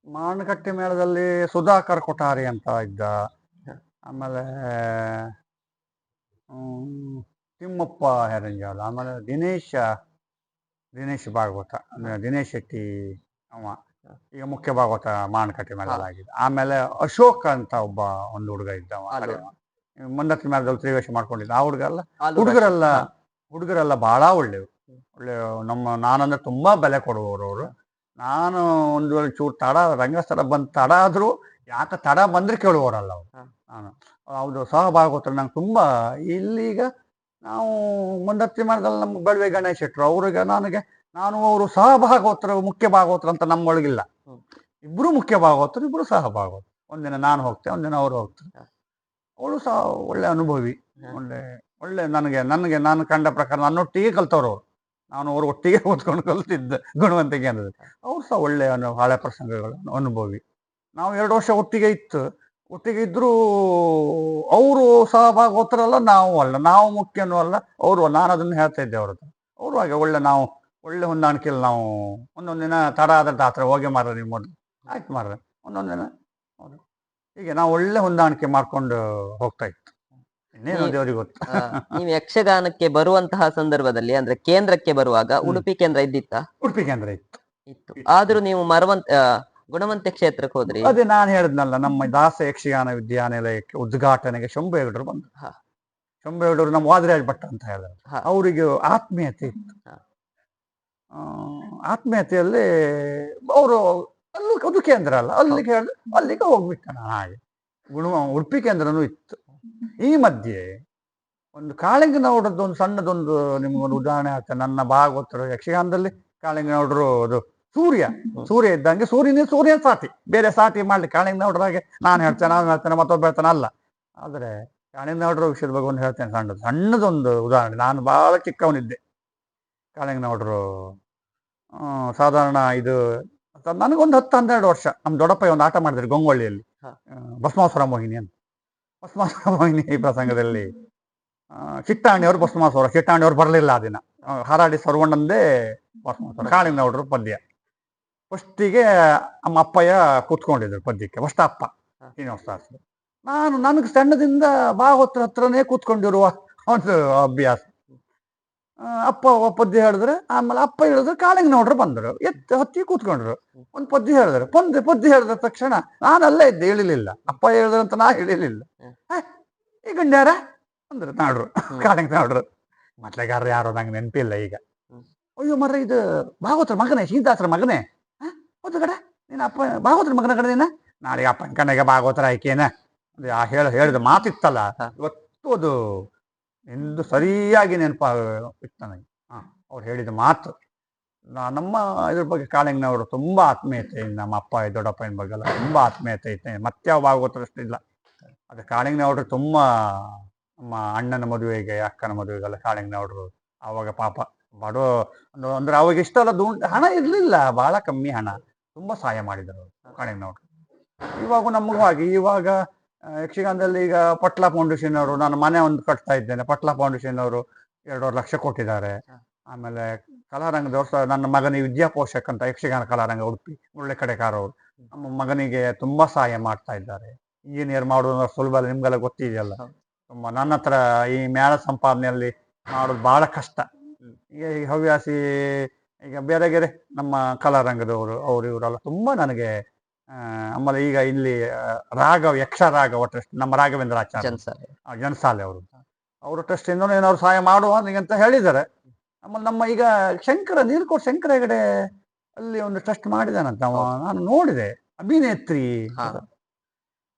ಮಾಣಕಟ್ಟೆ ಮೇಳದಲ್ಲಿ ಸುಧಾಕರ್ ಕೊಠಾರಿ ಅಂತ ಇದ್ದ. ಆಮೇಲೆ ಹ್ಮ್, ತಿಮ್ಮಪ್ಪ ಹೆರಂಜಾಲ ಆಮೇಲೆ ದಿನೇಶ ದಿನೇಶ್ ಭಾಗವತ ಅಂದ್ರೆ ದಿನೇಶ್ ಶೆಟ್ಟಿ ಅವ. ಈಗ ಮುಖ್ಯ ಭಾಗವತ ಮಾಣಕಟ್ಟೆ ಮೇಳದಲ್ಲಿ ಆಗಿದೆ ಆಮೇಲೆ ಅಶೋಕ್ ಅಂತ ಒಬ್ಬ ಒಂದು ಹುಡುಗ ಇದ್ದವ ಮಂದತ್ತಿ ಮೇಲೆ ತ್ರಿವೇಶ ಮಾಡ್ಕೊಂಡಿದ್ದ. ಆ ಹುಡುಗರೆಲ್ಲ ಹಾ. ಹುಡುಗರೆಲ್ಲ ಬಹಳ ಒಳ್ಳೆಯವರು. ಒಳ್ಳೆ ನಮ್ಮ ನಾನಂದ್ರೆ ತುಂಬಾ ಬೆಲೆ ಕೊಡುವವರು ಅವರು. ನಾನು ಒಂದು ವೇಳೆ ಚೂರು ತಡ ರಂಗಸ್ಥಳ ಬಂದು ತಡ ಆದ್ರು ಯಾಕೆ ತಡ ಬಂದರೆ ಕೇಳುವವರಲ್ಲ ಅವರು. ನಾನು. ಹೌದು ಸಹಭಾಗವತರು ನಂಗೆ ತುಂಬಾ ಇಲ್ಲಿಗ ನಾವು ಮುಂದತ್ತಿ ಮರದಲ್ಲಿ ನಮ್ಮ ಬೆಳವೆ ಗಣೇಶ್ ಶೆಟ್ರು ಅವ್ರಿಗೆ ನನಗೆ ನಾನು ಅವರು ಸಹಭಾಗವತರು ಮುಖ್ಯ ಭಾಗವತರು ಅಂತ ನಮ್ಮೊಳಗಿಲ್ಲ. ಇಬ್ಬರು ಮುಖ್ಯ ಭಾಗವತರು ಇಬ್ರು ಸಹಭಾಗವತರು. ಒಂದಿನ ನಾನು ಹೋಗ್ತೇನೆ ಒಂದಿನ ಅವರು ಹೋಗ್ತಾರೆ. ಅವಳು ಸಹ ಒಳ್ಳೆ ಅನುಭವಿ. ಒಳ್ಳೆ ಒಳ್ಳೆ ನನಗೆ ನನಗೆ ನಾನು ಕಂಡ ಪ್ರಕಾರ ನನ್ನೊಟ್ಟಿಗೆ ಕಲ್ತವ್ರು ಅವರು. ನಾನು ಅವ್ರು ಒಟ್ಟಿಗೆ ಓದ್ಕೊಂಡು ಕಲ್ತಿದ್ದ ಗುಣವಂತಿಕೆ ಅನ್ನೋದು. ಅವ್ರು ಸಹ ಒಳ್ಳೆ ಅನು, ಹಳೆ ಪ್ರಸಂಗಗಳು ಅನುಭವಿ. ನಾವು ಎರಡು ವರ್ಷ ಒಟ್ಟಿಗೆ ಇತ್ತು. ಒಟ್ಟಿಗೆ ಇದ್ದರೂ ಅವರು ಸಹ ಭಾಗವತರಲ್ಲ ನಾವು ಅಲ್ಲ, ನಾವು ಮುಖ್ಯನೂ ಅಲ್ಲ, ಅವರು, ನಾನು ಅದನ್ನು ಹೇಳ್ತಾ ಇದ್ದೆ ಅವ್ರದ್ದು ಅವರು ಹಾಗೆ ಒಳ್ಳೆ ನಾವು, ಒಳ್ಳೆ ಹೊಂದಾಣಿಕೆಯಲ್ಲಿ ನಾವು ಒಂದೊಂದು ದಿನ ತಡ ಆದ್ರೆ ಹತ್ರ ಹೋಗಿ ಮಾರ್ರೆ ನೀವು ಮೊದಲು. ಆಯ್ತು ಮಾರ್ರೆ ಒಂದೊಂದು ದಿನ ಹೌದು. ಹೀಗೆ ನಾವು ಒಳ್ಳೆ ಹೊಂದಾಣಿಕೆ ಮಾಡ್ಕೊಂಡು ಹೋಗ್ತಾ ಇತ್ತು. ಇನ್ನೇನು ನೀವು- ದೇವರಿಗೆ ಗೊತ್ತು. ನೀವು ಯಕ್ಷಗಾನಕ್ಕೆ ಬರುವಂತಹ ಸಂದರ್ಭದಲ್ಲಿ ಅಂದ್ರೆ ಕೇಂದ್ರಕ್ಕೆ ಬರುವಾಗ ಉಡುಪಿ ಕೇಂದ್ರ ಇದ್ದಿತ್ತ? ಉಡುಪಿ ಕೇಂದ್ರ ಇತ್ತು. ಇತ್ತು. ಆದ್ರೂ ನೀವು ಮರವಂತ ಗುಣವಂತ ಕ್ಷೇತ್ರಕ್ಕೆ ಹೋದ್ರಿ? ಅದೇ ನಾನು ಹೇಳಿದ್ನಲ್ಲ ನಮ್ಮ ದಾಸ ಯಕ್ಷಗಾನ ವಿದ್ಯಾನಿಲಯಕ್ಕೆ ಉದ್ಘಾಟನೆಗೆ ಶಂಭು ಹೆಗಡರು ಬಂದರು. ಹಾ. ಶಂಭು ಹೆಗಡರು ನಮ್ಮ ವಾದಿರಾಜ್ ಭಟ್ ಅಂತ ಹೇಳಿದ್ರು. ಅವರಿಗೆ ಆತ್ಮೀಯತೆ ಇತ್ತು. ಆತ್ಮೀಯತೆಯಲ್ಲಿ ಅವರು ಅಲ್ಲೂ ಅದು ಕೇಂದ್ರ ಅಲ್ಲ ಅಲ್ಲಿಗೆ ಹೇಳಿದ್ರೆ ಅಲ್ಲಿಗೆ ಹೋಗ್ಬಿಟ್ಟ ನಾನು ಹಾಗೆ. ಗುಣ ಉಡುಪಿ ಕೇಂದ್ರನೂ ಇತ್ತು. ಈ ಮಧ್ಯೆ ಒಂದು ಕಾಳಿಂಗನವರದ್ದು ಒಂದು ಸಣ್ಣದೊಂದು ನಿಮ್ಗೊಂದು ಉದಾಹರಣೆ ಆಗ್ತದೆ. ನನ್ನ ಭಾಗವತರು ಯಕ್ಷಗಾನದಲ್ಲಿ ಕಾಳಿಂಗನವಡರು ಅದು ಸೂರ್ಯ. ಸೂರ್ಯ ಇದ್ದಂಗೆ ಸೂರ್ಯನೇ ಸೂರ್ಯನ ಸಾಟಿ ಬೇರೆ ಸಾಟಿ ಮಾಡಲಿ ಹಾಗೆ ನಾನು ಹೇಳ್ತೇನೆ ನಾನು ಹೇಳ್ತೇನೆ ಮತ್ತೊಬ್ಬ ಹೇಳ್ತಾನೆ ಅಲ್ಲ. ಆದರೆ ಕಾಳಿಂಗನವಡ್ರ ವಿಷಯದ ಬಗ್ಗೆ ಒಂದು ಹೇಳ್ತೇನೆ ಸಣ್ಣದು ಸಣ್ಣದೊಂದು ಉದಾಹರಣೆ. ನಾನು ಬಹಳ ಚಿಕ್ಕವನಿದ್ದೆ. ಕಾಳಿಂಗನವಡ್ರು ಆ, ಸಾಧಾರಣ ಇದು ನನಗೊಂದು ಹತ್ತು ಹನ್ನೆರಡು ವರ್ಷ. ನಮ್ಮ ದೊಡ್ಡಪ್ಪ ಒಂದು ಆಟ ಮಾಡಿದ್ರು ಗೊಂಗೊಳ್ಳಿಯಲ್ಲಿ. ಭಸ್ಮಾಸುರ ಮೋಹಿನಿ ಅಂತ. ಭಸ್ಮಾಸುರ ಮೋಹಿನಿ ಈ ಪ್ರಸಂಗದಲ್ಲಿ ಚಿಟ್ಟಾಣಿಯವರು ಭಸ್ಮಾಸುರ ಚಿಟ್ಟಾಣಿಯವರು ಬರಲಿಲ್ಲ ಆ ದಿನ. ಹಾರಾಡಿ ಸರ್ವಣ್ಣಂದೇ ಭಸ್ಮಾಸುರ ಕಾಳಿಂಗನವಡ್ರು ಪದ್ಯ. ಫಸ್ಟಿಗೆ ನಮ್ಮ ಅಪ್ಪಯ್ಯ ಕೂತ್ಕೊಂಡಿದ್ರು ಪದ್ಯಕ್ಕೆ ಫಸ್ಟ್ ಅಪ್ಪ. ಶ್ರೀನಿವಾಸ ನಾನು ನನಗೆ ಸಣ್ಣದಿಂದ ಭಾಗವತರ ಹತ್ರನೇ ಕೂತ್ಕೊಂಡಿರುವ ಒಂದು ಅಭ್ಯಾಸ. ಅಪ್ಪ ಪದ್ಯ ಹೇಳಿದ್ರೆ ಆಮೇಲೆ ಅಪ್ಪ ಹೇಳಿದ್ರೆ ಕಾಳಿಂಗ್ ನೋಡ್ರು ಬಂದರು. ಎತ್ತು ಹತ್ತಿ ಕೂತ್ಕೊಂಡ್ರು. ಒಂದು ಪದ್ಯ ಹೇಳಿದ್ರು. ಪಂದ್ಯ ಪದ್ಯ ಹೇಳಿದ ತಕ್ಷಣ ನಾನಲ್ಲೇ ಇದ್ದೆ ಹೇಳಿಲಿಲ್ಲ ಅಪ್ಪ ಹೇಳಿದ್ರು ಅಂತ ನಾ ಹೇಳಿಲಿಲ್ಲ ಹ್ಮ್. "ಏ, ಈ ಗಂಡ್ಯಾರ? ಅಂದ್ರೆ ನಾಡ್ರು. ಕಾಳಿಂಗ್ ನಾಡ್ರು. ಮತ್ಲೆಗಾರ ಯಾರೋ ನಂಗೆ ನೆನಪಿಲ್ಲ ಈಗ. ಅಯ್ಯೋ ಮರ ಇದು ಭಾಗವತರ ಮಗನೇ ಸೀತಾಸ್ರ ಮಗನೇ? ಹೌದು ಕಡೆ. ನೀನು ಅಪ್ಪ ಭಾಗವತರ ಮಗನ ಕಡೆ ನೀನ? ನಾಳೆ ಅಪ್ಪನ ಕಡೆಗೆ ಭಾಗವತರ ಆಯ್ಕೇನ ಅದು ಆ ಹೇಳ ಹೇಳಿದ ಮಾತಿತ್ತಲ್ಲ. ಇವತ್ತು ಅದು ಎಂದು ಸರಿಯಾಗಿ ನೆನಪ ಇತ್ತು ನನಗೆ ಹಾಂ, ಅವ್ರು ಹೇಳಿದ ಮಾತು. ನಮ್ಮ ಇದ್ರ ಬಗ್ಗೆ ಕಾಳಿಂಗ್ನವರು ತುಂಬಾ ಆತ್ಮೀಯತೆ ನಮ್ಮ ಅಪ್ಪ ದೊಡ್ಡಪ್ಪನ ಬಗ್ಗೆ ಎಲ್ಲ ತುಂಬಾ ಆತ್ಮೀಯತೆ ಐತೆ ಮತ್ಯಾವ ಇಲ್ಲ. ಅದು ಕಾಳಿಂಗ್ನವ್ರು ತುಂಬಾ ನಮ್ಮ ಅಣ್ಣನ ಮದುವೆಗೆ, ಅಕ್ಕನ ಮದುವೆಗೆಲ್ಲ ಕಾಳಿಂಗ್ನವ್ರು ಆವಾಗ ಪಾಪ ಬಡೋ ಅಂದ್ರೆ ಅವಾಗ ಇಷ್ಟೆಲ್ಲ ದುಂಡು, ಹಣ ಇರಲಿಲ್ಲ ಬಹಳ ಕಮ್ಮಿ ಹಣ. ತುಂಬಾ ಸಹಾಯ ಮಾಡಿದರು ಕಾಳಿಂಗ್ನವ್ರು. ಇವಾಗ ನಮಗೂ ಹಾಗೆ, ಇವಾಗ ಯಕ್ಷಗಾನದಲ್ಲಿ ಈಗ ಪಟ್ಲ ಫೌಂಡೇಶನ್ ಅವರು ನಾನು ಮನೆ ಒಂದು ಕಟ್ತಾ ಇದ್ದೇನೆ. ಪಟ್ಲ ಫೌಂಡೇಶನ್ ಅವರು ಎರಡೂವರೆ ಲಕ್ಷ ಕೊಟ್ಟಿದ್ದಾರೆ. ಆಮೇಲೆ ಕಲಾರಂಗದವರು ಸಹ ನನ್ನ ಮಗನಿಗೆ ವಿದ್ಯಾಪೋಷಕ್ ಅಂತ ಯಕ್ಷಗಾನ ಕಲಾರಂಗ ಉಡುಪಿ ಒಳ್ಳೆ ಕಡೆಕಾರ ಅವರು. ನಮ್ಮ ಮಗನಿಗೆ ತುಂಬಾ ಸಹಾಯ ಮಾಡ್ತಾ ಇದ್ದಾರೆ. ಇಂಜಿನಿಯರ್ ಮಾಡೋದು ಸುಲಭ ಅಲ್ಲ ನಿಮ್ಗೆಲ್ಲ ಗೊತ್ತಿದೆಯಲ್ಲ? ತುಂಬ ನನ್ನ ಹತ್ರ ಈ ಮೇಳ ಸಂಪಾದನೆಯಲ್ಲಿ ಮಾಡೋದು ಬಹಳ ಕಷ್ಟ. ಈಗ ಈ ಹವ್ಯಾಸಿ ಈಗ ಬೇರೆ ಬೇರೆ ನಮ್ಮ ಕಲಾರಂಗದವರು ಅವರು ಇವರೆಲ್ಲ ತುಂಬಾ ನನಗೆ ಆಮೇಲೆ ಈಗ ಇಲ್ಲಿ ರಾಘವ್ ಯಕ್ಷ ರಾಘವ ಟ್ರಸ್ಟ್ ನಮ್ಮ ರಾಘವೇಂದ್ರ ಆಚಾರ್ಯ ಜನ್ಸಾಲೆ. ಅವರು. ಅವರು ಟ್ರಸ್ಟ್ ಇಂದ ಏನಾದ್ರು ಸಹಾಯ ಮಾಡುವ ಅಂತ ಹೇಳಿದ್ದಾರೆ. ಆಮೇಲೆ ನಮ್ಮ ಈಗ ಶಂಕರ ನೀರ್ಕೋಟ್ ಶಂಕರ ಹೆಗಡೆ ಅಲ್ಲಿ ಒಂದು ಟ್ರಸ್ಟ್ ಮಾಡಿದಾನಂತ ನಾನು ನೋಡಿದೆ. ಅಭಿನೇತ್ರಿ.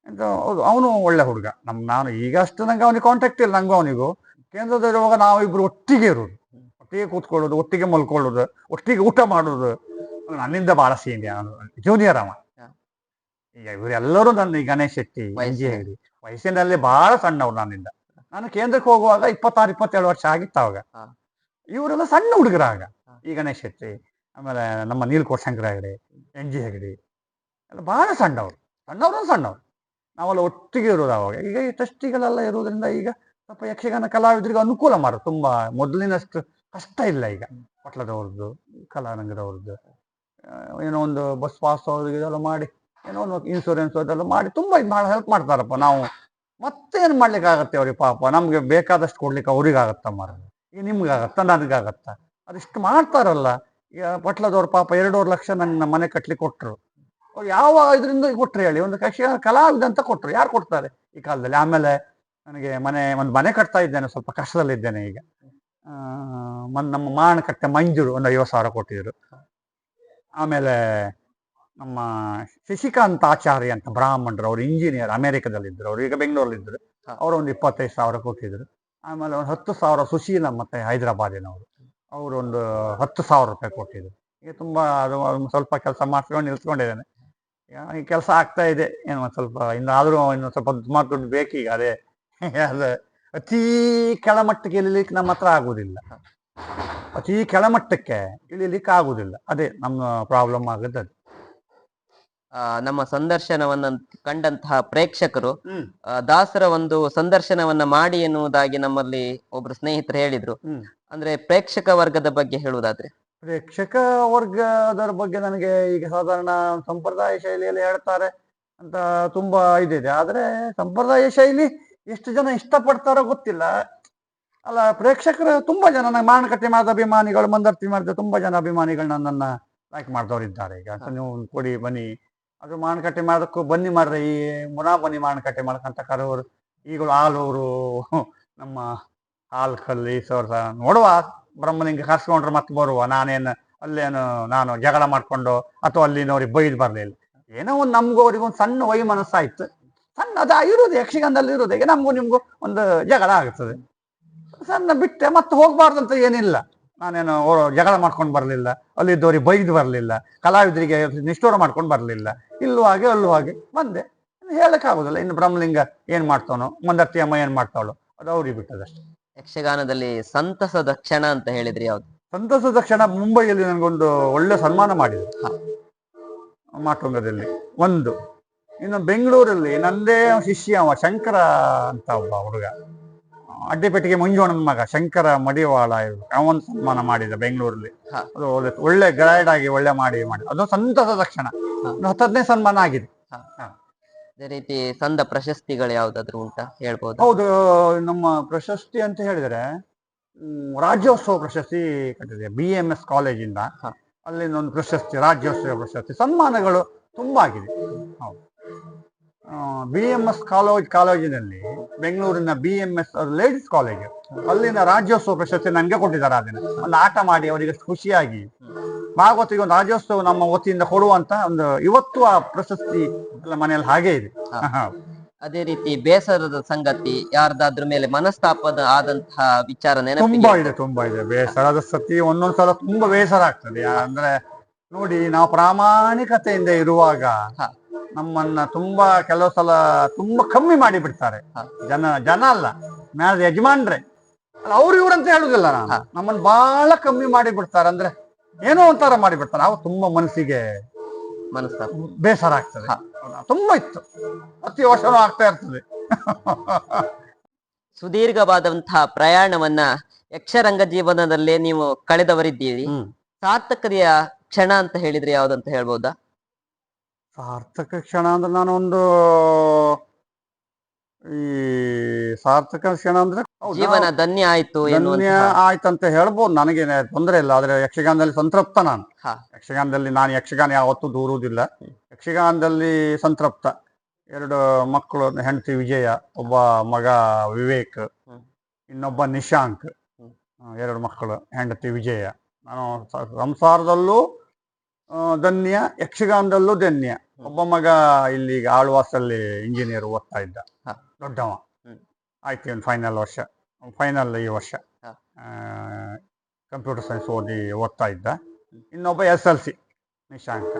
ಅಂತ. ಹೌದು ಅವನು ಒಳ್ಳೆ ಹುಡುಗ. ನಮ್ ನಾನು ಈಗ ಅಷ್ಟು ನಂಗೆ ಅವನಿಗೆ ಕಾಂಟ್ಯಾಕ್ಟ್ ಇಲ್ಲ ನಂಗೂ ಅವನಿಗೂ. ಕೇಂದ್ರದಲ್ಲಿರುವಾಗ ನಾವು ಇಬ್ರು ಒಟ್ಟಿಗೆ ಇರೋದು. ಒಟ್ಟಿಗೆ ಕೂತ್ಕೊಳ್ಳೋದು ಒಟ್ಟಿಗೆ ಮಲ್ಕೊಳ್ಳೋದು ಒಟ್ಟಿಗೆ ಊಟ ಮಾಡೋದು. ನನ್ನಿಂದ ಬಹಳ ಸೀನಿಯರ್ ಜೂನಿಯರ್ ಅವ. ಇವರೆಲ್ಲರೂ ನನ್ನ ಈ ಗಣೇಶ್ ಶೆಟ್ಟಿ ಎನ್ ಜಿ ಹೆಗಡಿ ವಯಸ್ಸಿನಲ್ಲಿ ಬಹಳ ಸಣ್ಣವ್ರು ನನ್ನಿಂದ. ನಾನು ಕೇಂದ್ರಕ್ಕೆ ಹೋಗುವಾಗ ಇಪ್ಪತ್ತಾರು ಇಪ್ಪತ್ತೇಳು ವರ್ಷ ಆಗಿತ್ತು ಅವಾಗ. ಇವರೆಲ್ಲ ಸಣ್ಣ ಹುಡುಗರಾಗ ಆಗ. ಈ ಗಣೇಶ್ ಶೆಟ್ಟಿ ಆಮೇಲೆ ನಮ್ಮ ನೀಲ್ಕೋಟ್ ಶಂಕರ ಹೆಗಡೆ ಎನ್ ಜಿ ಹೆಗಡೆ ಎಲ್ಲ ಬಹಳ ಸಣ್ಣವ್ರು. ಸಣ್ಣವ್ರು ಸಣ್ಣವ್ರು. ನಾವೆಲ್ಲ ಒಟ್ಟಿಗೆ ಇರೋದು ಅವಾಗ. ಈಗ ಈ ಟ್ರಸ್ಟಿಗಳೆಲ್ಲ ಇರೋದ್ರಿಂದ ಈಗ ಸ್ವಲ್ಪ ಯಕ್ಷಗಾನ ಕಲಾವಿದರಿಗೆ ಅನುಕೂಲ ಮಾರು ತುಂಬಾ ಮೊದಲಿನಷ್ಟು ಕಷ್ಟ ಇಲ್ಲ ಈಗ. ಪಟ್ಲದವ್ರದ್ದು ಕಲಾರಂಗದವ್ರದ್ದು. ಏನೋ ಒಂದು ಬಸ್ ಪಾಸ್ ಇದೆಲ್ಲ ಮಾಡಿ ಏನೋ ಒಂದು ಇನ್ಶೂರೆನ್ಸ್ ಅದೆಲ್ಲ ಮಾಡಿ ತುಂಬಾ ಇದು ಭಾಳ ಹೆಲ್ಪ್ ಮಾಡ್ತಾರಪ್ಪ ನಾವು. ಮತ್ತೇನು ಮಾಡ್ಲಿಕ್ಕೆ ಆಗತ್ತೆ ಅವ್ರಿಗೆ ಪಾಪ? ನಮಗೆ ಬೇಕಾದಷ್ಟು ಕೊಡ್ಲಿಕ್ಕೆ ಅವ್ರಿಗಾಗತ್ತ ಮಾರ ಈಗ ನಿಮ್ಗಾಗತ್ತ, ನನಗಾಗತ್ತ? ಅದಿಷ್ಟು ಮಾಡ್ತಾರಲ್ಲ. ಈಗ ಪಟ್ಲದವ್ರು ಪಾಪ ಎರಡೂವರೆ ಲಕ್ಷ ನನ್ನ ಮನೆ ಕಟ್ಲಿಕ್ಕೆ ಕೊಟ್ಟರು ಅವ್ರು ಯಾವ ಇದರಿಂದ ಕೊಟ್ರು ಹೇಳಿ? ಒಂದು ಕಷ್ಟ ಕಲಾವಿದ ಅಂತ ಕೊಟ್ಟರು ಯಾರು ಕೊಡ್ತಾರೆ? ಈ ಕಾಲದಲ್ಲಿ. ಆಮೇಲೆ ನನಗೆ ಮನೆ, ಒಂದು ಮನೆ ಕಟ್ತಾ ಇದ್ದೇನೆ, ಸ್ವಲ್ಪ ಕಷ್ಟದಲ್ಲಿದ್ದೇನೆ ಈಗ. ನಮ್ಮ ಮಾಣಕಟ್ಟೆ ಮಂಜುರು, ಒಂದು ಐವತ್ತು ಸಾವಿರ ಕೊಟ್ಟಿದ್ರು. ಆಮೇಲೆ ನಮ್ಮ ಶಶಿಕಾಂತ್ ಆಚಾರ್ಯ ಅಂತ ಬ್ರಾಹ್ಮಣರು ಅವರು ಇಂಜಿನಿಯರ್ ಅಮೆರಿಕದಲ್ಲಿದ್ದರು ಅವರು ಈಗ ಬೆಂಗಳೂರಲ್ಲಿದ್ದರು. ಅವರು ಒಂದು ಇಪ್ಪತ್ತೈದು ಸಾವಿರ ಕೊಟ್ಟಿದ್ರು ಆಮೇಲೆ ಒಂದು ಹತ್ತು ಸಾವಿರ ಸುಶೀಲ ಮತ್ತೆ ಹೈದರಾಬಾದಿನವರು. ಅವರು ಒಂದು ಹತ್ತು ಸಾವಿರ ರೂಪಾಯಿ ಕೊಟ್ಟಿದ್ರು ಈಗ ತುಂಬ ಅದು ಸ್ವಲ್ಪ ಕೆಲಸ ಮಾಡ್ಕೊಂಡು ನಿಲ್ಸ್ಕೊಂಡಿದ್ದೇನೆ. ಈಗ ಈ ಕೆಲಸ ಆಗ್ತಾ ಇದೆ. ಏನು ಒಂದು ಸ್ವಲ್ಪ ಇನ್ನಾದರೂ ಇನ್ನೊಂದು ಇನ್ನು ಸ್ವಲ್ಪ ಸುಮಾರು ದುಡ್ಡು ಬೇಕೀಗ. ಅದೇ ಅದು ಅತೀ ಕೆಳಮಟ್ಟಕ್ಕೆ ಇಳಿಲಿಕ್ಕೆ ನಮ್ಮ ಹತ್ರ ಆಗುದಿಲ್ಲ ಅತೀ ಕೆಳಮಟ್ಟಕ್ಕೆ ಇಳಿಲಿಕ್ಕೆ ಆಗುದಿಲ್ಲ ಅದೇ ನಮ್ಮ ಪ್ರಾಬ್ಲಮ್ ಆಗುತ್ತೆ ಅದು ನಮ್ಮ ಸಂದರ್ಶನವನ್ನ ಕಂಡಂತಹ ಪ್ರೇಕ್ಷಕರು. ದಾಸರ ಒಂದು ಸಂದರ್ಶನವನ್ನ ಮಾಡಿ ಎನ್ನುವುದಾಗಿ ನಮ್ಮಲ್ಲಿ ಒಬ್ರು ಸ್ನೇಹಿತರು ಹೇಳಿದ್ರು. ಅಂದ್ರೆ ಪ್ರೇಕ್ಷಕ ವರ್ಗದ ಬಗ್ಗೆ ಹೇಳುವುದಾದ್ರೆ. ಪ್ರೇಕ್ಷಕ ವರ್ಗದರ ಬಗ್ಗೆ ನನಗೆ ಈಗ ಸಾಧಾರಣ ಸಂಪ್ರದಾಯ ಶೈಲಿಯಲ್ಲಿ ಹೇಳ್ತಾರೆ ಅಂತ ತುಂಬಾ ಇದಿದೆ. ಆದ್ರೆ ಸಂಪ್ರದಾಯ ಶೈಲಿ ಎಷ್ಟು ಜನ ಇಷ್ಟಪಡ್ತಾರೋ ಗೊತ್ತಿಲ್ಲ. ಅಲ್ಲ ಪ್ರೇಕ್ಷಕರು ತುಂಬಾ ಜನ ನಂಗೆ ಮಾನಕಟ್ಟೆ ಮಾದ ಅಭಿಮಾನಿಗಳು ಮಂದರ್ತಿ ಮಾಡಿದ ತುಂಬಾ ಜನ ಅಭಿಮಾನಿಗಳು ನನ್ನನ್ನ ಲೈಕ್ ಮಾಡಿದವರು ಇದ್ದಾರೆ ಈಗ ಅಂತ ನೀವು ಕೊಡಿ ಬನ್ನಿ. ಅದು ಮಾರುಕಟ್ಟೆ ಮಾಡೋದಕ್ಕೂ ಬನ್ನಿ ಮಾಡ್ರೆ ಈ ಮುನಾ ಬನ್ನಿ ಮಾರುಕಟ್ಟೆ ಮಾಡ್ಕಂತ ಕರೋರು ಈಗಳು ಆಲೂರು ನಮ್ಮ ಹಾಲ್ಕಲ್ಲಿ ಸೌರ ನೋಡುವ, ಬ್ರಹ್ಮಲಿಂಗ ಕರ್ಸ್ಕೊಂಡ್ರೆ ಮತ್ತೆ ಬರುವ. ನಾನೇನು, ಅಲ್ಲೇನು, ನಾನು ಜಗಳ ಮಾಡಿಕೊಂಡು ಅಥವಾ ಅಲ್ಲಿನವ್ರಿಗೆ ಬೈದು ಬರಲಿಲ್ಲ. ಏನೋ ಒಂದು ನಮಗೂ ಅವ್ರಿಗೆ ಒಂದು ಸಣ್ಣ ವೈ ಮನಸ್ಸಾಯ್ತು ಸಣ್ಣ ಅದು ಇರೋದು, ಯಕ್ಷಗಾನದಲ್ಲಿ ಇರುವುದು ಈಗ ನಮಗೂ ನಿಮಗೂ ಒಂದು ಜಗಳ ಆಗ್ತದೆ. ಸಣ್ಣ ಬಿಟ್ಟೆ ಮತ್ತೆ ಹೋಗ್ಬಾರ್ದು ಅಂತ ಏನಿಲ್ಲ. ನಾನೇನು ಜಗಳ ಮಾಡ್ಕೊಂಡು ಬರಲಿಲ್ಲ, ಅಲ್ಲಿದ್ದವ್ರಿಗೆ ಬೈದು ಬರಲಿಲ್ಲ, ಕಲಾವಿದರಿಗೆ ನಿಷ್ಠೂರ ಮಾಡ್ಕೊಂಡು ಬರಲಿಲ್ಲ. ಇಲ್ಲೂ ಹಾಗೆ ಅಲ್ಲೂ ಹಾಗೆ ಬಂದೆ. ಹೇಳಕ್ಕಾಗೋದಿಲ್ಲ ಇನ್ನು ಬ್ರಹ್ಮಲಿಂಗ ಏನ್ ಮಾಡ್ತಾನೋ ಮಂದರ್ತಿ ಅಮ್ಮ ಏನ್ ಮಾಡ್ತಾವಳು ಅದು ಅವ್ರಿಗೆ ಬಿಟ್ಟದಷ್ಟೇ. ಯಕ್ಷಗಾನದಲ್ಲಿ ಸಂತಸದ ಕ್ಷಣ ಅಂತ ಹೇಳಿದ್ರಿ ಯಾವ್ದು? ಸಂತಸದ ಕ್ಷಣ ಮುಂಬೈಯಲ್ಲಿ ನನಗೊಂದು ಒಳ್ಳೆ ಸನ್ಮಾನ ಮಾಡಿದ್ರು. ಹ. ಮಾಟುಂಗದಲ್ಲಿ ಒಂದು. ಇನ್ನು ಬೆಂಗಳೂರಲ್ಲಿ ನಂದೇ ಶಿಷ್ಯ ಅವ ಶಂಕರ ಅಂತ ಒಬ್ಬ ಹುಡುಗ. ಅಡ್ಡಿಪೆಟ್ಟಿಗೆ ಮಂಜುವಣ್ಣನ ಮಗ ಶಂಕರ ಮಡಿವಾಳ ಅವನ್ ಸನ್ಮಾನ ಮಾಡಿದ ಬೆಂಗಳೂರಲ್ಲಿ. ಅದು ಒಳ್ಳೆ ಒಳ್ಳೆ ಗ್ರೈಡ್ ಆಗಿ ಒಳ್ಳೆ ಮಾಡಿ ಮಾಡಿ. ಅದು ಸಂತಸದ ಕ್ಷಣ ಒಂದು ಹತ್ತದನೇ ಸನ್ಮಾನ ಆಗಿದೆ. ಅದೇ ರೀತಿ ಸಂದ ಪ್ರಶಸ್ತಿಗಳು ಯಾವ್ದಾದ್ರು ಉಂಟಾ? ಹೇಳ್ಬೋದು? ಹೌದು ನಮ್ಮ ಪ್ರಶಸ್ತಿ ಅಂತ ಹೇಳಿದ್ರೆ ರಾಜ್ಯೋತ್ಸವ ಪ್ರಶಸ್ತಿ ಕಟ್ಟಿದೆ ಬಿ ಎಂ ಎಸ್ ಕಾಲೇಜಿಂದ ಅಲ್ಲಿ ಅಲ್ಲಿಂದ ಒಂದು ಪ್ರಶಸ್ತಿ ರಾಜ್ಯೋತ್ಸವ ಪ್ರಶಸ್ತಿ ಸನ್ಮಾನಗಳು ತುಂಬಾ ಆಗಿದೆ. ಹೌದು. ಬಿ ಎಂ ಎಸ್ ಕಾಲೇಜ್ ಕಾಲೇಜಿನಲ್ಲಿ ಬೆಂಗಳೂರಿನ B M S ladies college ಅಲ್ಲಿನ ರಾಜ್ಯೋತ್ಸವ ಪ್ರಶಸ್ತಿ ನನಗೆ ಕೊಟ್ಟಿದ್ದಾರೆ ಅದನ್ನ ಒಂದು ಆಟ ಮಾಡಿ ಅವರಿಗೆ ಖುಷಿಯಾಗಿ. ಭಾಗವತಿಗೆ ಒಂದು ರಾಜ್ಯೋತ್ಸವ ನಮ್ಮ ವತಿಯಿಂದ ಕೊಡುವಂತ ಒಂದು ಇವತ್ತು ಆ ಪ್ರಶಸ್ತಿ ಮನೆಯಲ್ಲಿ ಹಾಗೆ ಇದೆ. ಅದೇ ರೀತಿ ಬೇಸರದ ಸಂಗತಿ ಯಾರ್ದಾದ್ರ ಮೇಲೆ ಮನಸ್ತಾಪದ ಆದಂತಹ ವಿಚಾರ ತುಂಬಾ ಇದೆ ತುಂಬಾ ಇದೆ. ಬೇಸರದ ಸತಿ ಒಂದೊಂದ್ಸಲ ತುಂಬಾ ಬೇಸರ ಆಗ್ತದೆ. ಅಂದ್ರೆ ನೋಡಿ ನಾವು ಪ್ರಾಮಾಣಿಕತೆಯಿಂದ ಇರುವಾಗ. ನಮ್ಮನ್ನ ತುಂಬಾ ಕೆಲವು ಸಲ ತುಂಬಾ ಕಮ್ಮಿ ಮಾಡಿ ಬಿಡ್ತಾರೆ ಜನ ಜನ ಅಲ್ಲ ಮ್ಯಾಲ ಯಜಮಾನ್ರೆ. ಅಲ್ಲ ಅವ್ರು ಇವ್ರು ಅಂತ ಹೇಳುದಿಲ್ಲ ನಾನು. ನಮ್ಮನ್ನ ಬಹಳ ಕಮ್ಮಿ ಮಾಡಿ ಬಿಡ್ತಾರೆ ಅಂದ್ರೆ ಏನೋ ಒಂಥರ ಮಾಡಿ ಬಿಡ್ತಾರೆ ನಾವು ತುಂಬಾ ಮನಸ್ಸಿಗೆ ಬೇಸರ ಆಗ್ತದೆ. ತುಂಬಾ ಇತ್ತು. ಅತಿ ವರ್ಷನೂ ಆಗ್ತಾ ಇರ್ತದೆ. ಸುದೀರ್ಘವಾದಂತಹ ಪ್ರಯಾಣವನ್ನ ಯಕ್ಷರಂಗ ಜೀವನದಲ್ಲೇ ನೀವು ಕಳೆದವರಿದ್ದೀರಿ. ಸಾರ್ಥಕತೆಯ ಕ್ಷಣ ಅಂತ ಹೇಳಿದ್ರೆ ಯಾವ್ದಂತ ಹೇಳ್ಬೋದಾ? ಸಾರ್ಥಕ ಕ್ಷಣ ಅಂದ್ರೆ ನಾನು ಒಂದು ಈ ಸಾರ್ಥಕ ಕ್ಷಣ ಅಂದ್ರೆ ಹೌದು, ಜೀವನ ಧನ್ಯ ಆಯ್ತು ಧನ್ಯ ಆಯ್ತು ಆಯ್ತಂತ ಹೇಳ್ಬೋದು ನನಗೇನೆ ತೊಂದರೆ ಇಲ್ಲ ಆದ್ರೆ ಯಕ್ಷಗಾನದಲ್ಲಿ ಸಂತೃಪ್ತ ನಾನು ಹ. ಯಕ್ಷಗಾನದಲ್ಲಿ ನಾನು ಯಕ್ಷಗಾನ ಯಾವತ್ತೂ ದೂರುವುದಿಲ್ಲ ಯಕ್ಷಗಾನದಲ್ಲಿ ಸಂತೃಪ್ತ ಎರಡು ಮಕ್ಕಳು ಹೆಂಡತಿ ವಿಜಯ ಒಬ್ಬ ಮಗ ವಿವೇಕ್ ಹ್ಮ್. ಇನ್ನೊಬ್ಬ ನಿಶಾಂಕ್ ಹ್ಮ್. ಆ, ಎರಡು ಮಕ್ಕಳು ಹೆಂಡತಿ ವಿಜಯ ನಾನು ಸ- ಸಂಸಾರದಲ್ಲೂ ಆ, ಧನ್ಯ ಯಕ್ಷಗಾನದಲ್ಲೂ ಧನ್ಯ ಒಬ್ಬ ಮಗ ಇಲ್ಲಿ ಆಳ್ವಾಸಲ್ಲಿ ಇಂಜಿನಿಯರ್ ಓದ್ತಾ ಇದ್ದ. ದೊಡ್ಡವ. ಆಯ್ತು ಇವನು ಫೈನಲ್ ವರ್ಷ. ಫೈನಲ್ ಈ ವರ್ಷ. ಕಂಪ್ಯೂಟರ್ ಸೈನ್ಸ್ ಓದಿ ಓದ್ತಾ ಇದ್ದ. ಇನ್ನೊಬ್ಬ ಎಸ್ ಎಲ್ ಸಿ ನಿಶಾಂಕ.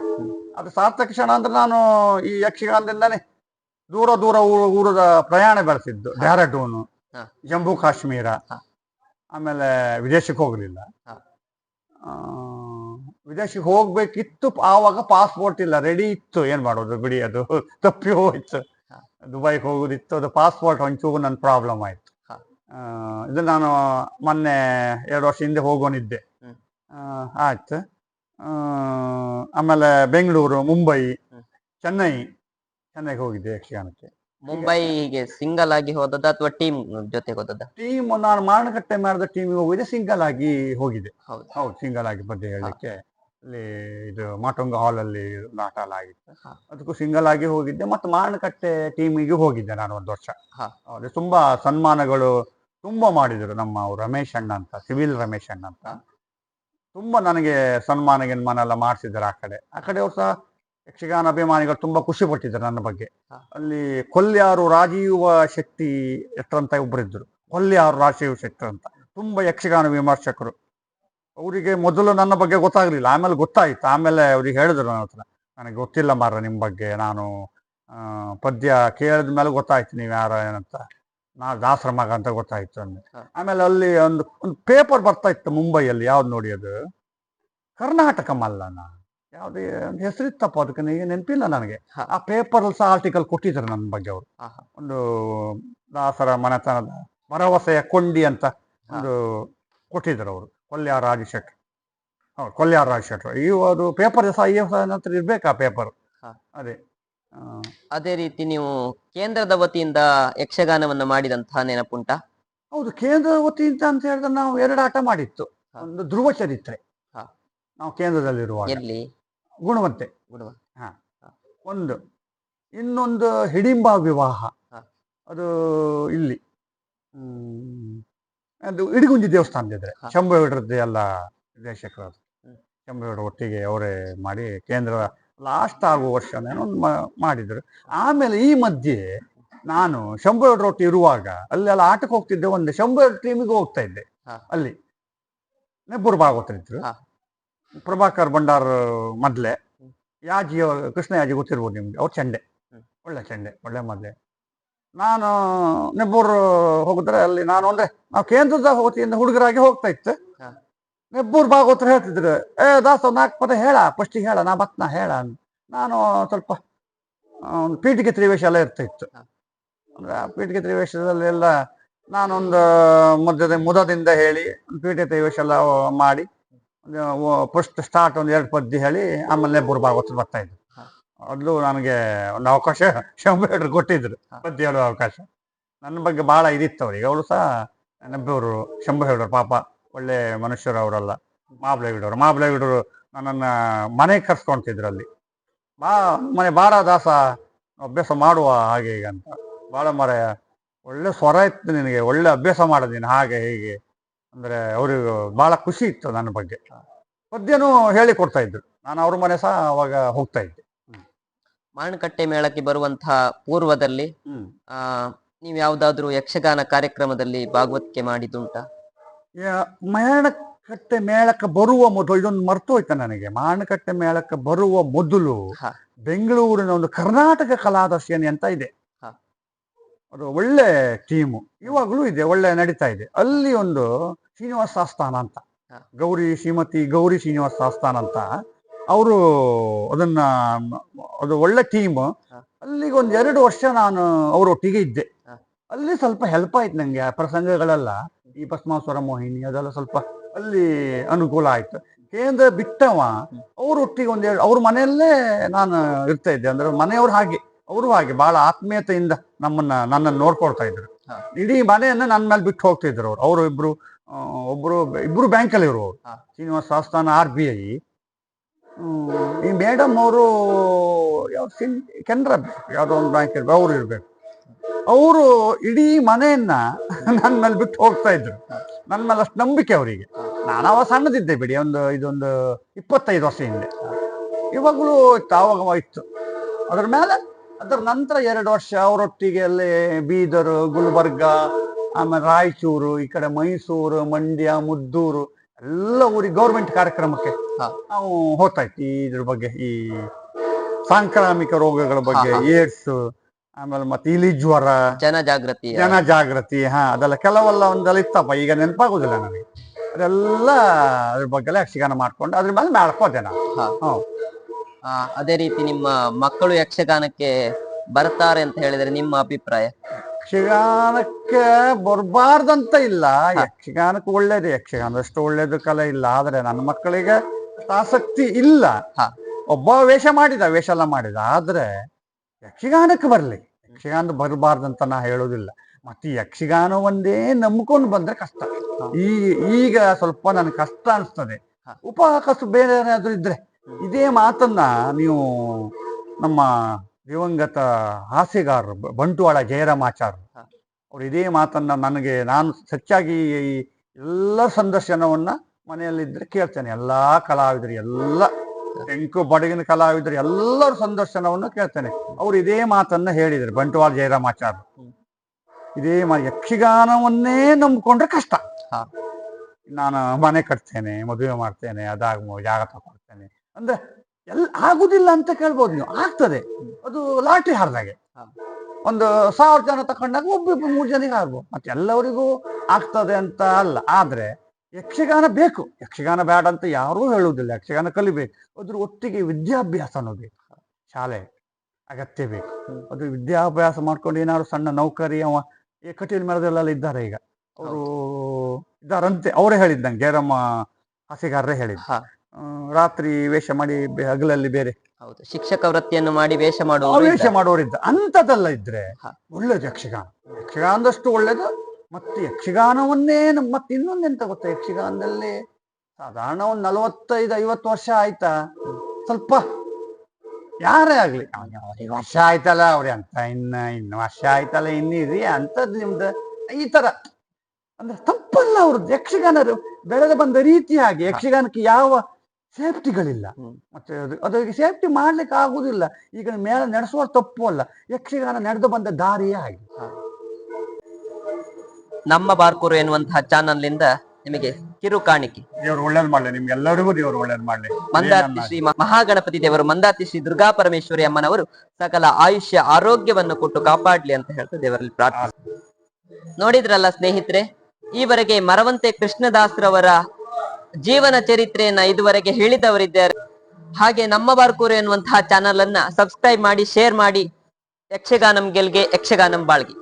ಅದು ಸಾರ್ಥಕ ಕ್ಷಣ ಅಂದ್ರೆ ನಾನು ಈ ಯಕ್ಷಗಾನದಿಂದಾನೇ ದೂರ ದೂರ ಊರು ಊರದ ಪ್ರಯಾಣ ಬೆಳೆಸಿದ್ದು. ಡೆಹ್ರಾಡೂನು. ಜಮ್ಮು ಕಾಶ್ಮೀರ ಆಮೇಲೆ ವಿದೇಶಕ್ಕೆ ಹೋಗಲಿಲ್ಲ. ವಿದೇಶಕ್ಕೆ ಹೋಗ್ಬೇಕಿತ್ತು ಆವಾಗ ಪಾಸ್ಪೋರ್ಟ್ ಇಲ್ಲ. ರೆಡಿ ಇತ್ತು. ಏನ್ ಮಾಡೋದು ಬಿಡಿ ಅದು. ತಪ್ಪಿ ಹೋಯ್ತು. ದುಬೈಗೆ ಹೋಗೋದಿತ್ತು. ಅದು ಪಾಸ್ಪೋರ್ಟ್ ಒಂಚೂರು ನನ್ನ ಪ್ರಾಬ್ಲಮ್ ಆಯ್ತು. ಇದು ನಾನು ಮೊನ್ನೆ ಎರಡು ವರ್ಷ ಹಿಂದೆ ಹೋಗೋನಿದ್ದೆ. ಆಯ್ತು. ಆಮೇಲೆ ಬೆಂಗಳೂರು ಮುಂಬೈ ಚೆನ್ನೈ ಚೆನ್ನೈಗೆ ಹೋಗಿದ್ದೆ ಯಕ್ಷಗಾನಕ್ಕೆ. ಮುಂಬೈಗೆ ಸಿಂಗಲ್ ಆಗಿ ಹೋದದ ಅಥವಾ ಟೀಮ್ ಜೊತೆ ಹೋದದ? ಟೀಮ್ ನಾನು ಮಾರಣಕಟ್ಟೆ ಮಾಡಿದ ಟೀಮ್ ಹೋಗಿದೆ ಸಿಂಗಲ್ ಆಗಿ ಹೋಗಿದೆ. ಹೌದು. ಹೌದು ಸಿಂಗಲ್ ಆಗಿ ಬಗ್ಗೆ ಹೇಳಲಿಕ್ಕೆ. ಅಲ್ಲಿ ಇದು ಮಾಟೊಂಗ ಹಾಲ್ ಅಲ್ಲಿ ನಾಟ ಎಲ್ಲ ಆಗಿತ್ತು. ಅದಕ್ಕೂ ಸಿಂಗಲ್ ಆಗಿ ಹೋಗಿದ್ದೆ ಮತ್ತೆ ಮಾರಣಕಟ್ಟೆ ಟೀಮಿಗೆ ಹೋಗಿದ್ದೆ ನಾನು ಒಂದು ವರ್ಷ. ಹೌದು ತುಂಬಾ ಸನ್ಮಾನಗಳು ತುಂಬಾ ಮಾಡಿದ್ರು ನಮ್ಮ ರಮೇಶ್ ಅಣ್ಣ ಅಂತ ಸಿವಿಲ್ ರಮೇಶ್ ಅಣ್ಣ ಅಂತ. ತುಂಬಾ ನನಗೆ ಸನ್ಮಾನ ಗಿನ್ಮಾನ ಎಲ್ಲ ಮಾಡಿಸಿದ್ದಾರೆ ಆ ಕಡೆ. ಆ ಕಡೆ ಅವ್ರು ಸಹ ಯಕ್ಷಗಾನ ಅಭಿಮಾನಿಗಳು ತುಂಬಾ ಖುಷಿ ಪಟ್ಟಿದ್ದಾರೆ ನನ್ನ ಬಗ್ಗೆ. ಅಲ್ಲಿ ಕೊಲ್ಯಾರು ರಾಜೀವ ಶೆಟ್ಟಿ ಎಟ್ರ ಅಂತ ಒಬ್ಬರಿದ್ರು ಕೊಲ್ಯಾರು ರಾಜೀವ್ ಶೆಟ್ಟಿ ಅಂತ. ತುಂಬಾ ಯಕ್ಷಗಾನ ವಿಮರ್ಶಕರು. ಅವರಿಗೆ ಮೊದಲು ನನ್ನ ಬಗ್ಗೆ ಗೊತ್ತಾಗ್ಲಿಲ್ಲ. ಆಮೇಲೆ ಗೊತ್ತಾಯ್ತು. ಆಮೇಲೆ ಅವ್ರಿಗೆ ಹೇಳಿದ್ರು ನನ್ನ ಹತ್ರ. ನನಗೆ ಗೊತ್ತಿಲ್ಲ ಮಾರ ನಿಮ್ಮ ಬಗ್ಗೆ. ನಾನು ಪದ್ಯ ಕೇಳಿದ ಮೇಲೆ ಗೊತ್ತಾಯ್ತು ನೀವು ಯಾರ ಏನಂತ ನಾ ದಾಸರ ಮಗ ಅಂತ ಗೊತ್ತಾಯ್ತು ಅಂದೆ. ಆಮೇಲೆ ಅಲ್ಲಿ ಒಂದು ಒಂದು ಪೇಪರ್ ಬರ್ತಾ ಇತ್ತು ಮುಂಬೈಯಲ್ಲಿ. ಯಾವ್ದು ನೋಡಿ ಅದು? ಕರ್ನಾಟಕ ಮಲ್ಲನ ಯಾವುದೇ ಒಂದು ಹೆಸರಿತ್ತಪ್ಪ ಅದಕ್ಕೆ ನನಗೆ ನೆನಪಿಲ್ಲ ನನಗೆ. ಆ ಪೇಪರ್ ಸಹ ಆರ್ಟಿಕಲ್ ಕೊಟ್ಟಿದ್ರು ನನ್ನ ಬಗ್ಗೆ ಅವರು. ಒಂದು ದಾಸರ ಮನೆತನದ ಭರವಸೆಯ ಕೊಂಡಿ ಅಂತ ಒಂದು ಕೊಟ್ಟಿದ್ರು ಅವರು. ಕೊಲ್ಯಾರ ರಾಜಶೇಖರ್. ಹೌದು ಕೊಲ್ಯಾರ ರಾಜಶೆಟ್ರು ಇವರು ಪೇಪರ್ ಸಹ ಈ ಹತ್ರ ಇರ್ಬೇಕು ಆ ಪೇಪರ್ ಹಾ. ಅದೇ ಅದೇ ರೀತಿ ನೀವು ಕೇಂದ್ರದ ವತಿಯಿಂದ ಯಕ್ಷಗಾನವನ್ನು ಮಾಡಿದಂತಹ ನೆನಪುಂಟ? ಹೌದು ಕೇಂದ್ರ ವತಿಯಿಂದ ಅಂತ ಹೇಳಿದ್ರೆ ನಾವು ಎರಡು ಆಟ ಮಾಡಿತ್ತು. ಒಂದು ಧ್ರುವ ಚರಿತ್ರೆ. ನಾವು ಕೇಂದ್ರದಲ್ಲಿರುವ ಎಲ್ಲಿ? ಗುಣವಂತೆ. ಹಾ. ಒಂದು ಇನ್ನೊಂದು ಹಿಡಿಂಬ ವಿವಾಹ. ಅದು ಇಲ್ಲಿ. ಅದು ಇಡಿಗುಂಜಿ ದೇವಸ್ಥಾನದಿದ್ರೆ ಇದ್ರೆ. ಶಂಭುಗೌಡ್ರದ್ದು ಎಲ್ಲ ನಿರ್ದೇಶಕರು ಅದು. ಒಟ್ಟಿಗೆ ಅವರೇ ಮಾಡಿ ಕೇಂದ್ರ ಲಾಸ್ಟ್ ಆಗುವ ವರ್ಷ ಒಂದು ಮಾಡಿದ್ರು. ಆಮೇಲೆ ಈ ಮಧ್ಯೆ ನಾನು ಶಂಭುಗೌಡ್ರ ಒಟ್ಟಿಗೆ ಇರುವಾಗ ಅಲ್ಲೆಲ್ಲ ಆಟಕ್ಕೆ ಹೋಗ್ತಿದ್ದೆ ಒಂದು ಶಂಭುಗೌಡ್ರ ಟೀಮಿಗೆ ಹೋಗ್ತಾ ಇದ್ದೆ. ಅಲ್ಲಿ ನೆಬ್ಬೂರು ಭಾಗವತರಿದ್ರು. ಪ್ರಭಾಕರ್ ಭಂಡಾರ್ ಮೊದಲೇ. ಯಾಜಿ ಅವ್ರು ಕೃಷ್ಣ ಯಾಜಿ ಗೊತ್ತಿರ್ಬೋದು ನಿಮ್ಗೆ? ಅವ್ರು ಚಂಡೆ. ಒಳ್ಳೆ ಚಂಡೆ ಒಳ್ಳೆ ಮೊದ್ಲೆ. ನಾನು ನೆಬ್ಬೂರು ಹೋಗಿದ್ರೆ ಅಲ್ಲಿ ನಾನು ಅಂದ್ರೆ ನಾವು ಕೇಂದ್ರದ ವತಿಯಿಂದ ಹುಡುಗರಾಗಿ ಹೋಗ್ತಾ ಇತ್ತು. ನೆಬ್ಬೂರು ಭಾಗವತರು ಹೇಳ್ತಿದ್ರು. ಏ ದಾಸ ನಾಲ್ಕು ಪದ ಹೇಳ ಫಸ್ಟಿಗೆ ಹೇಳ ನಾ ಬತ್ನ ಹೇಳ ನಾನು ಸ್ವಲ್ಪ ಒಂದು ಪೀಠಿಗೆ ತ್ರಿವೇಶ ಎಲ್ಲ ಇರ್ತಾ ಇತ್ತು. ಅಂದ್ರೆ ಆ ಪೀಠಿಗೆ ತ್ರಿವೇಶದಲ್ಲಿ ಎಲ್ಲ ನಾನೊಂದು ಮಧ್ಯದ ಮುದದಿಂದ ಹೇಳಿ ಒಂದು ಪೀಠಿಗೆ ತ್ರಿವೇಶ ಎಲ್ಲ ಮಾಡಿ ಫಸ್ಟ್ ಸ್ಟಾರ್ಟ್ ಒಂದು ಎರಡು ಪದ್ಯ ಹೇಳಿ ಆಮೇಲೆ ನೆಬ್ಬೂರು ಭಾಗವತರು ಬರ್ತಾ ಇದ್ರು. ಅದು ನನಗೆ ಒಂದು ಅವಕಾಶ ಶಂಭೇಡ್ರು ಕೊಟ್ಟಿದ್ರು. ಪದ್ಯ ಹೇಳುವ ಅವಕಾಶ. ನನ್ನ ಬಗ್ಗೆ ಬಹಳ ಇದಿತ್ತು ಅವ್ರಿಗೆ. ಅವಳು ಸಹ ನೆಬ್ಬೆಯವರು ಶಂಭು ಹೇಳಿದ್ರು ಪಾಪ ಒಳ್ಳೆ ಮನುಷ್ಯರು ಅವರೆಲ್ಲ. ಮಾಬ್ಲೇಗೌಡರು ಮಾಬ್ಲೇಗೌಡರು ನನ್ನನ್ನು ಮನೆಗೆ ಕರ್ಸ್ಕೊಂತಿದ್ರು ಅಲ್ಲಿ. ಬಾ, ಮನೆ ಬಾರ ದಾಸ, ಅಭ್ಯಾಸ ಮಾಡುವ ಹಾಗೆ ಹೀಗೆ ಅಂತ. ಭಾಳ ಮರ ಒಳ್ಳೆ ಸ್ವರ ಇತ್ತು ನಿನಗೆ. ಒಳ್ಳೆ ಅಭ್ಯಾಸ ಮಾಡೋದಿನ ಹಾಗೆ, ಹೀಗೆ. ಅಂದರೆ ಅವ್ರಿಗೆ ಭಾಳ ಖುಷಿ ಇತ್ತು ನನ್ನ ಬಗ್ಗೆ. ಪದ್ಯನೂ ಹೇಳಿ ಕೊಡ್ತಾ ಇದ್ರು. ನಾನು ಅವ್ರ ಮನೆ ಸಹ ಅವಾಗ ಹೋಗ್ತಾ ಇದ್ದೆ. ಮಾಣಕಟ್ಟೆ ಮೇಳಕ್ಕೆ ಬರುವಂತಹ ಪೂರ್ವದಲ್ಲಿ ಆ ನೀವು ಯಾವ್ದಾದ್ರು ಯಕ್ಷಗಾನ ಕಾರ್ಯಕ್ರಮದಲ್ಲಿ ಭಾಗವತಿಕೆ ಮಾಡಿದುಂಟ ಮಾಣಕಟ್ಟೆ ಮಾರಣಕಟ್ಟೆ ಮೇಳಕ್ಕೆ ಬರುವ ಮೊದಲು ಇದೊಂದು ಮರ್ತೋಯ್ತು ನನಗೆ. ಮಾಣಕಟ್ಟೆ ಮೇಳಕ್ಕೆ ಬರುವ ಮೊದಲು. ಬೆಂಗಳೂರಿನ ಒಂದು ಕರ್ನಾಟಕ ಕಲಾದರ್ಶಿನಿ ಅಂತ ಇದೆ. ಅದು ಒಳ್ಳೆ ಟೀಮು. ಇವಾಗಲೂ ಇದೆ ಒಳ್ಳೆ ನಡೀತಾ ಇದೆ. ಅಲ್ಲಿ ಒಂದು ಶ್ರೀನಿವಾಸ ಆಸ್ಥಾನ ಅಂತ. ಗೌರಿ ಶ್ರೀಮತಿ ಗೌರಿ ಶ್ರೀನಿವಾಸ ಆಸ್ಥಾನ ಅಂತ. ಅವರು ಅದನ್ನ ಅದು ಒಳ್ಳೆ ಟೀಮ್. ಅಲ್ಲಿಗೆ ಒಂದ್ ಎರಡು ವರ್ಷ ನಾನು ಅವರೊಟ್ಟಿಗೆ ಇದ್ದೆ. ಅಲ್ಲಿ ಸ್ವಲ್ಪ ಹೆಲ್ಪ್ ಆಯ್ತು ನಂಗೆ ಆ ಪ್ರಸಂಗಗಳೆಲ್ಲ. ಈ ಭಸ್ಮಾಸುರ ಮೋಹಿನಿ ಅದೆಲ್ಲ ಸ್ವಲ್ಪ ಅಲ್ಲಿ ಅನುಕೂಲ ಆಯ್ತು. ಕೇಂದ್ರ ಬಿಟ್ಟವ ಅವರೊಟ್ಟಿಗೆ ಒಂದೆರಡು ಅವ್ರ ಮನೆಯಲ್ಲೇ ನಾನು ಇರ್ತಾ ಇದ್ದೆ. ಅಂದ್ರೆ ಮನೆಯವ್ರು ಹಾಗೆ ಅವರು ಹಾಗೆ ಬಹಳ ಆತ್ಮೀಯತೆಯಿಂದ ನಮ್ಮನ್ನ ನನ್ನನ್ನು ನೋಡ್ಕೊಳ್ತಾ ಇದ್ರು. ಇಡೀ ಮನೆಯನ್ನ ನನ್ನ ಮೇಲೆ ಬಿಟ್ಟು ಹೋಗ್ತಿದ್ರು ಅವ್ರು. ಅವರು ಇಬ್ರು ಒಬ್ರು ಇಬ್ರು ಬ್ಯಾಂಕಲ್ಲಿ ಇರುವವರು. ಶ್ರೀನಿವಾಸ ಆಸ್ಥಾನ ಆರ್ ಬಿ ಐ ಈ ಮೇಡಮ್ ಅವರು ಯಾವ ಸಿನ್ ಕೆನರಾ ಯಾವುದೋ ಒಂದು ಬ್ಯಾಂಕ್ ಇರ್ಬೇಕು, ಅವ್ರು ಇರಬೇಕು. ಅವರು ಇಡೀ ಮನೆಯನ್ನ ನನ್ನ ಮೇಲೆ ಬಿಟ್ಟು ಹೋಗ್ತಾ ಇದ್ರು. ನನ್ನ ಮೇಲೆ ಅಷ್ಟು ನಂಬಿಕೆ ಅವರಿಗೆ. ನಾನು ಅವಾಗ ಸಣ್ಣದಿದ್ದೆ ಬಿಡಿ, ಒಂದು, ಇದೊಂದು ಇಪ್ಪತ್ತೈದು ವರ್ಷ ಹಿಂದೆ. ಇವಾಗಲೂ ಇತ್ತು ಆವಾಗ ಇತ್ತು. ಅದ್ರ ಮೇಲೆ, ಅದರ ನಂತರ ಎರಡು ವರ್ಷ ಅವರೊಟ್ಟಿಗೆ ಅಲ್ಲಿ ಬೀದರ್, ಗುಲ್ಬರ್ಗ, ಆಮೇಲೆ ರಾಯಚೂರು, ಈ ಕಡೆ ಮೈಸೂರು, ಮಂಡ್ಯ, ಮುದ್ದೂರು ಎಲ್ಲ ಊರಿಗೆ ಗೌರ್ಮೆಂಟ್ ಕಾರ್ಯಕ್ರಮಕ್ಕೆ. ನಾವು ಹೋಗ್ತಾ ಇತ್ತು ಇದ್ರ ಬಗ್ಗೆ ಈ ಸಾಂಕ್ರಾಮಿಕ ರೋಗಗಳ ಬಗ್ಗೆ ಏಡ್ಸ್ ಆಮೇಲೆ ಮತ್ತೆ ಇಲಿ ಜ್ವರ ಜನ ಜಾಗೃತಿ. ಜನ ಜಾಗೃತಿ ಹಾ ಅದೆಲ್ಲ ಕೆಲವೆಲ್ಲ ಒಂದೆಲ್ಲ ಇತ್ತಪ್ಪ. ಈಗ ನೆನಪಾಗುದಿಲ್ಲ ನನಗೆ ಅದೆಲ್ಲ ಅದ್ರ ಬಗ್ಗೆ ಎಲ್ಲ ಯಕ್ಷಗಾನ ಮಾಡ್ಕೊಂಡು ಅದ್ರ ಮೇಲೆ ಮಾಡ್ಕೋದೆ ನಾನು. ಹ್ಮ್. ಅದೇ ರೀತಿ ನಿಮ್ಮ ಮಕ್ಕಳು ಯಕ್ಷಗಾನಕ್ಕೆ ಬರ್ತಾರೆ ಅಂತ ಹೇಳಿದ್ರೆ ನಿಮ್ಮ ಅಭಿಪ್ರಾಯ? ಯಕ್ಷಗಾನಕ್ಕೆ ಬರಬಾರ್ದಂತ ಇಲ್ಲ. ಯಕ್ಷಗಾನಕ್ಕೆ ಒಳ್ಳೇದು ಯಕ್ಷಗಾನದಷ್ಟು ಒಳ್ಳೇದು ಕಲೆ ಇಲ್ಲ. ಆದ್ರೆ ನನ್ನ ಮಕ್ಕಳಿಗೆ ಆಸಕ್ತಿ ಇಲ್ಲ. ಹಾ. ಒಬ್ಬ ವೇಷ ಮಾಡಿದ ವೇಷ ಎಲ್ಲ ಮಾಡಿದ. ಆದ್ರೆ ಯಕ್ಷಗಾನಕ್ಕೆ ಬರಲಿ. ಯಕ್ಷಗಾನ ಬರಬಾರ್ದಂತ ನಾ ಹೇಳೋದಿಲ್ಲ. ಮತ್ತೆ ಯಕ್ಷಗಾನ ಒಂದೇ ನಂಬ್ಕೊಂಡು ಬಂದ್ರೆ ಕಷ್ಟ. ಈ ಈಗ ಸ್ವಲ್ಪ ನನ್ಗೆ ಕಷ್ಟ ಅನಿಸ್ತದೆ. ಹ. ಉಪಕಸು ಬೇರೆ ಏನಾದ್ರು ಇದ್ರೆ ಇದೇ ಮಾತನ್ನ ನೀವು ನಮ್ಮ ದಿವಂಗತ ಹಾಸ್ಯಗಾರರು ಬಂಟುವಾಳ ಜಯರಾಮಾಚಾರ್ಯ. ಅವ್ರು ಇದೇ ಮಾತನ್ನ ನನಗೆ ನಾನು ಹೆಚ್ಚಾಗಿ ಈ ಎಲ್ಲ ಸಂದರ್ಶನವನ್ನ ಮನೆಯಲ್ಲಿದ್ದರೆ ಕೇಳ್ತೇನೆ. ಎಲ್ಲಾ ಕಲಾವಿದರು ಎಲ್ಲ ತೆಂಕು ಬಡಗಿನ ಕಲಾವಿದರು ಎಲ್ಲರ ಸಂದರ್ಶನವನ್ನು ಕೇಳ್ತೇನೆ. ಅವರು ಇದೇ ಮಾತನ್ನ ಹೇಳಿದರು ಬಂಟ್ವಾಳ ಜಯರಾಮಾಚಾರ್ಯ. ಇದೇ ಮಾ ಯಕ್ಷಗಾನವನ್ನೇ ನಂಬ್ಕೊಂಡ್ರೆ ಕಷ್ಟ. ನಾನು ಮನೆ ಕಟ್ತೇನೆ ಮದುವೆ ಮಾಡ್ತೇನೆ ಅದಾಗ ಜಾಗ ತಗೊಳ್ತೇನೆ ಅಂದ್ರೆ ಎಲ್ ಆಗುದಿಲ್ಲ ಅಂತ ಕೇಳ್ಬೋದು ನೀವು. ಆಗ್ತದೆ. ಅದು ಲಾಟ್ರಿ ಹಾರ್ದಾಗೆ. ಒಂದು ಸಾವಿರ ಜನ ತಕೊಂಡಾಗ ಒಬ್ಬೊಬ್ಬ ಮೂರು ಜನಕ್ಕೆ ಆಗ್ಬೋದು ಮತ್ತೆ ಎಲ್ಲವರಿಗೂ ಆಗ್ತದೆ ಅಂತ ಅಲ್ಲ. ಆದ್ರೆ ಯಕ್ಷಗಾನ ಬೇಕು. ಯಕ್ಷಗಾನ ಬೇಡ ಅಂತ ಯಾರೂ ಹೇಳುವುದಿಲ್ಲ. ಯಕ್ಷಗಾನ ಕಲಿಬೇಕು. ಅದ್ರ ಒಟ್ಟಿಗೆ ವಿದ್ಯಾಭ್ಯಾಸ ಬೇಕು. ಶಾಲೆ ಅಗತ್ಯ ಬೇಕು. ಅದು ವಿದ್ಯಾಭ್ಯಾಸ ಮಾಡ್ಕೊಂಡು ಏನಾದ್ರು ಸಣ್ಣ ನೌಕರಿ ಅವ ಕಟೀಲ್ ಮರದಲ್ಲೆಲ್ಲ ಇದ್ದಾರೆ ಈಗ. ಅವರು ಇದ್ದಾರಂತೆ. ಅವರೇ ಹೇಳಿದ್ದಂಗೆ ಜಯರಾಮ ಹಾಸಿಗಾರರೇ ಹೇಳಿದ್ದು. ರಾತ್ರಿ ವೇಷ ಮಾಡಿ ಬೆ- ಹಗಲಲ್ಲಿ ಬೇರೆ. ಹೌದು ಶಿಕ್ಷಕ ವೃತ್ತಿಯನ್ನು ಮಾಡಿ ವೇಷ ಆ ಮಾಡುವವರು ವೇಷ ಮಾಡುವವರಿದ್ದ. ಮಾಡೋರಿದ್ದ ಅಂಥದ್ದೆಲ್ಲ ಇದ್ರೆ ಹಾ. ಒಳ್ಳೇದು ಯಕ್ಷಗಾನ. ಯಕ್ಷಗಾನದಷ್ಟು ಒಳ್ಳೇದು ಮತ್ತೆ ಯಕ್ಷಗಾನವನ್ನೇ ನಮ್- ಮತ್ತೆ ಇನ್ನೊಂದೆಂತ ಗೊತ್ತಾ? ಯಕ್ಷಗಾನದಲ್ಲಿ ಸಾಧಾರಣ ಒಂದ್ ನಲವತ್ತೈದು ಐವತ್ತು ವರ್ಷ ಆಯ್ತಾ? ಸ್ವಲ್ಪ ಯಾರೇ ಆಗ್ಲಿ. ಅವ್ನಿಗೆ ಅವ್ರಿಗೆ ವರ್ಷ ಆಯ್ತಲ್ಲ ಅವ್ರಿ ಅಂತ ಇನ್ನ ಇನ್ನು ವರ್ಷ ಆಯ್ತಲ್ಲ ಇನ್ನಿರಿ ಅಂತದ್ ನಿಮ್ದು ಈ ತರ. ಅಂದ್ರೆ ತಪ್ಪಲ್ಲ ಅವ್ರದ್ದು. ಯಕ್ಷಗಾನರು ಬೆಳೆದು ಬಂದ ರೀತಿಯಾಗಿ ಹಾಗೆ ಯಕ್ಷಗಾನಕ್ಕೆ ಯಾವ ಸೇಫ್ಟಿಗಳಿಲ್ಲ. ಮತ್ತೆ ಅದು ಅದಕ್ಕೆ ಸೇಫ್ಟಿ ಮಾಡ್ಲಿಕ್ಕೆ ಆಗುದಿಲ್ಲ. ಈಗ ಮೇಳ ನಡೆಸುವ ತಪ್ಪು ಅಲ್ಲ. ಯಕ್ಷಗಾನ ನಡೆದು ಬಂದ ದಾರಿಯೇ ಆಗಿ ನಮ್ಮ ಬಾರ್ಕೂರು ಎನ್ನುವಂತಹ ಚಾನಲ್ ಇಂದ ನಿಮಗೆ ಕಿರು ಕಾಣಿಕೆ. ದೇವರು ಒಳ್ಳೇದು ಮಾಡಲಿ ನಿಮ್ಗೆಲ್ಲರಿಗೂ ದೇವರು ಒಳ್ಳೇದು ಮಾಡಲಿ. ಮಂದಾತಿ ಶ್ರೀ ಮಹಾಗಣಪತಿ ದೇವರು ಮಂದಾತಿ ಶ್ರೀ ದುರ್ಗಾ ಪರಮೇಶ್ವರಿ ಅಮ್ಮನವರು ಸಕಲ ಆಯುಷ್ಯ ಆರೋಗ್ಯವನ್ನು ಕೊಟ್ಟು ಕಾಪಾಡ್ಲಿ ಅಂತ ಹೇಳ್ತಾ ದೇವರಲ್ಲಿ ಪ್ರಾರ್ಥನೆ ನೋಡಿದ್ರಲ್ಲ ಸ್ನೇಹಿತರೆ ಈವರೆಗೆ ಮರವಂತೆ ಕೃಷ್ಣದಾಸ್ರವರ ಜೀವನ ಚರಿತ್ರೆಯನ್ನ ಇದುವರೆಗೆ ಹೇಳಿದವರಿದ್ದಾರೆ. ಹಾಗೆ ನಮ್ಮ ಬಾರ್ಕೂರು ಎನ್ನುವಂತಹ ಚಾನಲ್ ಅನ್ನ ಸಬ್ಸ್ಕ್ರೈಬ್ ಮಾಡಿ ಶೇರ್ ಮಾಡಿ, ಯಕ್ಷಗಾನಂ ಗೆಲ್ಗೆ ಯಕ್ಷಗಾನಂ ಬಾಳ್ಗೆ.